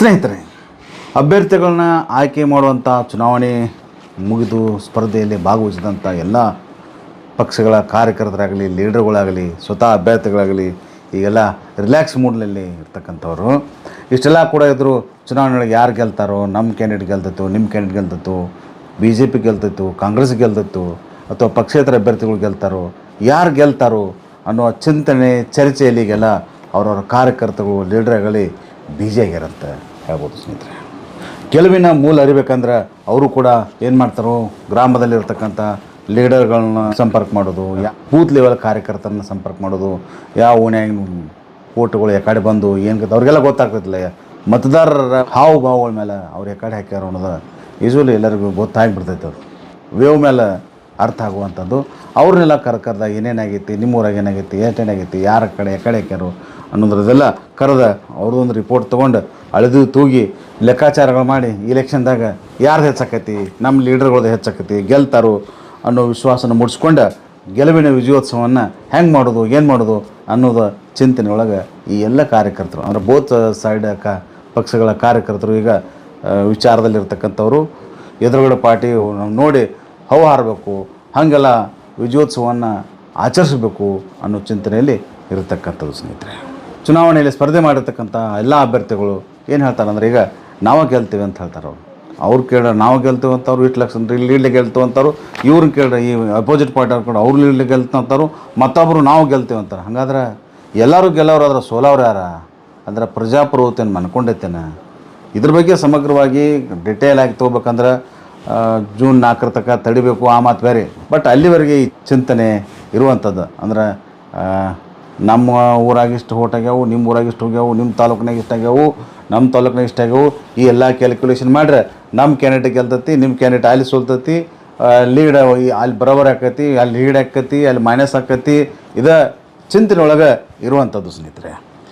ಸ್ನೇಹಿತರೆ, ಅಭ್ಯರ್ಥಿಗಳನ್ನ ಆಯ್ಕೆ ಮಾಡುವಂಥ ಚುನಾವಣೆ ಮುಗಿದು ಸ್ಪರ್ಧೆಯಲ್ಲಿ ಭಾಗವಹಿಸಿದಂಥ ಎಲ್ಲ ಪಕ್ಷಗಳ ಕಾರ್ಯಕರ್ತರಾಗಲಿ, ಲೀಡರ್ಗಳಾಗಲಿ, ಸ್ವತಃ ಅಭ್ಯರ್ಥಿಗಳಾಗಲಿ, ಈಗೆಲ್ಲ ರಿಲ್ಯಾಕ್ಸ್ ಮೂಡ್ನಲ್ಲಿ ಇರ್ತಕ್ಕಂಥವ್ರು. ಇಷ್ಟೆಲ್ಲ ಕೂಡ ಇದ್ದರು ಚುನಾವಣೆಯೊಳಗೆ ಯಾರು ಗೆಲ್ತಾರೋ ನಮ್ಮ ಕ್ಯಾಂಡಿಡೇಟ್ ಗೆಲ್ತಿತ್ತು ನಿಮ್ಮ ಕ್ಯಾಂಡಿಡೇಟ್ ಗೆಲ್ತಿತ್ತು ಬಿ ಜೆ ಪಿ ಗೆಲ್ತಿತ್ತು, ಕಾಂಗ್ರೆಸ್ ಗೆಲ್ತಿತ್ತು, ಅಥವಾ ಪಕ್ಷೇತರ ಅಭ್ಯರ್ಥಿಗಳು ಗೆಲ್ತಾರೋ, ಯಾರು ಗೆಲ್ತಾರೋ ಅನ್ನೋ ಚಿಂತನೆ, ಚರ್ಚೆಯಲ್ಲಿ ಈಗೆಲ್ಲ ಅವರವರ ಕಾರ್ಯಕರ್ತರು ಲೀಡರ್ಗಳೇ ಆಗಿರಂತೆ ಹೇಳ್ಬೋದು ಸ್ನೇಹಿತರೆ. ಗೆಲುವಿನ ಮೂಲ ಅರಿಬೇಕಂದ್ರೆ ಅವರು ಕೂಡ ಏನು ಮಾಡ್ತಾರೋ ಗ್ರಾಮದಲ್ಲಿರ್ತಕ್ಕಂಥ ಲೀಡರ್ಗಳನ್ನ ಸಂಪರ್ಕ ಮಾಡೋದು, ಯಾ ಬೂತ್ ಲೆವೆಲ್ ಕಾರ್ಯಕರ್ತರನ್ನ ಸಂಪರ್ಕ ಮಾಡೋದು, ಯಾವ ಓಣ್ಯಾಗಿನ ಓಟುಗಳು ಯಾಕಡೆ ಬಂದು ಏನು ಅವ್ರಿಗೆಲ್ಲ ಗೊತ್ತಾಗ್ತೈತಿಲ್ಲ ಮತದಾರರ ಹಾವು ಭಾವಗಳ ಮೇಲೆ ಅವ್ರು ಯಾಕಡೆ ಹಾಕ್ಯಾರ ಅನ್ನೋದು ಯೂಶ್ವಲಿ ಎಲ್ಲರಿಗೂ ಗೊತ್ತಾಗ್ಬಿಡ್ತೈತೆ ಅವರು ವೇವ್ ಮೇಲೆ ಅರ್ಥ ಆಗುವಂಥದ್ದು. ಅವ್ರನ್ನೆಲ್ಲ ಕರ್ಕರ್ದಾಗ ಏನೇನಾಗೈತಿ ನಿಮ್ಮ ಊರಾಗ ಏನಾಗೈತಿ ಏಟೇನಾಗೈತಿ ಯಾರ ಕಡೆ ಯಾಕಡೆ ಹಾಕ್ಯಾರು ಅನ್ನೋದ್ರದೆಲ್ಲ ಕರೆದ ಅವ್ರದ್ದೊಂದು ರಿಪೋರ್ಟ್ ತೊಗೊಂಡು ಅಳೆದು ತೂಗಿ ಲೆಕ್ಕಾಚಾರಗಳು ಮಾಡಿ ಇಲೆಕ್ಷನ್ದಾಗ ಯಾರ್ದು ಹೆಚ್ಚಾಕೈತಿ ನಮ್ಮ ಲೀಡರ್ಗಳದ್ದು ಹೆಚ್ಚಾಕೈತಿ, ಗೆಲ್ತಾರೋ ಅನ್ನೋ ವಿಶ್ವಾಸನ ಮೂಡಿಸ್ಕೊಂಡು ಗೆಲುವಿನ ವಿಜಯೋತ್ಸವವನ್ನು ಹೆಂಗೆ ಮಾಡೋದು, ಏನು ಮಾಡೋದು ಅನ್ನೋದು ಚಿಂತನೆ ಒಳಗೆ ಈ ಎಲ್ಲ ಕಾರ್ಯಕರ್ತರು, ಅಂದರೆ ಬೋತ್ ಸೈಡ್ ಕ ಪಕ್ಷಗಳ ಕಾರ್ಯಕರ್ತರು ಈಗ ವಿಚಾರದಲ್ಲಿರ್ತಕ್ಕಂಥವ್ರು ಎದುರುಗಡೆ ಪಾರ್ಟಿ ನೋಡಿ ಹವು ಹಾರಬೇಕು, ಹಾಗೆಲ್ಲ ವಿಜಯೋತ್ಸವವನ್ನು ಆಚರಿಸಬೇಕು ಅನ್ನೋ ಚಿಂತನೆಯಲ್ಲಿ ಇರತಕ್ಕಂಥದ್ದು ಸ್ನೇಹಿತರೆ. ಚುನಾವಣೆಯಲ್ಲಿ ಸ್ಪರ್ಧೆ ಮಾಡಿರ್ತಕ್ಕಂಥ ಎಲ್ಲ ಅಭ್ಯರ್ಥಿಗಳು ಏನು ಹೇಳ್ತಾರೆ ಅಂದರೆ ಈಗ ನಾವು ಗೆಲ್ತೀವಿ ಅಂತ ಹೇಳ್ತಾರೆ ಅವರು. ಅವ್ರು ಕೇಳ ನಾವು ಗೆಲ್ತೀವಿ ಅಂತವ್ರು ಇಷ್ಟು ಲಕ್ಷ ಇಲ್ಲಿ ಲೀಡ್ಲಿ ಗೆಲ್ತೀವಿ ಅಂತಾರು ಇವ್ರನ್ನ ಕೇಳ್ರಿ ಈ ಅಪೋಸಿಟ್ ಪಾರ್ಟಿ ಅವ್ರು ಕೂಡ ಅವ್ರು ಲೀಡ್ಲಿ ಮತ್ತೊಬ್ಬರು ನಾವು ಗೆಲ್ತೀವಿ ಅಂತಾರೆ. ಹಾಗಾದ್ರೆ ಎಲ್ಲರೂ ಗೆಲ್ಲೋರು ಆದ್ರೆ ಸೋಲವ್ರು ಯಾರ? ಅಂದ್ರೆ ಪ್ರಜಾಪ್ರಭುತ್ವನ ಮನ್ಕೊಂಡೈತೇನೆ? ಇದ್ರ ಬಗ್ಗೆ ಸಮಗ್ರವಾಗಿ ಡಿಟೇಲ್ ಆಗಿ ತೊಗೋಬೇಕಂದ್ರೆ ಜೂನ್ ನಾಲ್ಕರ ತನಕ ತಡಿಬೇಕು, ಆ ಮಾತು ಬೇರೆ. ಬಟ್ ಅಲ್ಲಿವರೆಗೆ ಈ ಚಿಂತನೆ ಇರುವಂಥದ್ದು. ಅಂದ್ರೆ ನಮ್ಮ ಊರಾಗ ಇಷ್ಟು ಓಟ್ ನಿಮ್ಮ ಊರಾಗ ಇಷ್ಟು ಹೋಗ್ಯಾವು, ನಿಮ್ಮ ತಾಲೂಕಿನಾಗ ಇಷ್ಟು ಆಗ್ಯಾವು, ನಮ್ಮ ತಾಲೂಕ್ನಾಗ ಇಷ್ಟು ಆಗ್ಯಾವು, ಈ ಎಲ್ಲ ಕ್ಯಾಲ್ಕುಲೇಷನ್ ಮಾಡ್ರೆ ನಮ್ಮ ಕ್ಯಾಂಡಿಡೇಟ್ ಗೆಲ್ತತಿ, ನಿಮ್ಮ ಕ್ಯಾಂಡಿಡೇಟ್ ಅಲ್ಲಿ ಸೋಲ್ತತಿ ಲೀಡ್ ಅಲ್ಲಿ ಬರೋಬರ್ ಆಕತಿ, ಅಲ್ಲಿ ಲೀಡ್ ಆಕತಿ, ಅಲ್ಲಿ ಮೈನಸ್ ಆಕತಿ, ಇದ ಚಿಂತನೆ ಒಳಗೆ ಇರುವಂಥದ್ದು ಸ್ನೇಹಿತರೆ.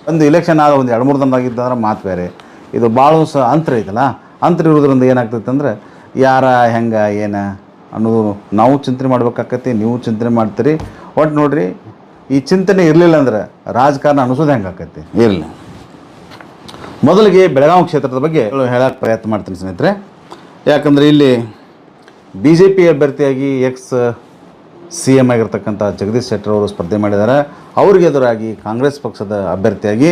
ಒಂದು ಇಲೆಕ್ಷನ್ ಆದ ಒಂದು ಎರಡು ಮೂರು ದಿನ ಆಗಿದ್ದಂದ್ರೆ ಮಾತು ಬೇರೆ. ಇದು ಭಾಳ ಸಹ ಅಂತರ ಐತಲ್ಲ? ಅಂತರ ಇರೋದ್ರಿಂದ ಏನಾಗ್ತೈತೆ ಅಂದ್ರೆ ಯಾರ ಹೆಂಗೆ ಏನು ಅನ್ನೋದು ನಾವು ಚಿಂತನೆ ಮಾಡ್ಬೇಕಾಕತಿ ನೀವು ಚಿಂತನೆ ಮಾಡ್ತೀರಿ. ಒಟ್ಟು ನೋಡ್ರಿ ಈ ಚಿಂತನೆ ಇರಲಿಲ್ಲ ಅಂದ್ರೆ ರಾಜಕಾರಣ ಅನಿಸೋದು ಹೆಂಗೆ ಆಕತಿ ಇರಲಿ ಮೊದಲಿಗೆ ಬೆಳಗಾವಿ ಕ್ಷೇತ್ರದ ಬಗ್ಗೆ ಹೇಳಕ್ಕೆ ಪ್ರಯತ್ನ ಮಾಡ್ತೀನಿ ಸ್ನೇಹಿತರೆ. ಯಾಕಂದರೆ ಇಲ್ಲಿ ಬಿ ಜೆ ಪಿ ಅಭ್ಯರ್ಥಿಯಾಗಿ ಎಕ್ಸ್ ಸಿ ಎಂ ಆಗಿರ್ತಕ್ಕಂಥ ಜಗದೀಶ್ ಶೆಟ್ಟರ್ ಅವರು ಸ್ಪರ್ಧೆ ಮಾಡಿದ್ದಾರೆ. ಅವ್ರಿಗೆ ಎದುರಾಗಿ ಕಾಂಗ್ರೆಸ್ ಪಕ್ಷದ ಅಭ್ಯರ್ಥಿಯಾಗಿ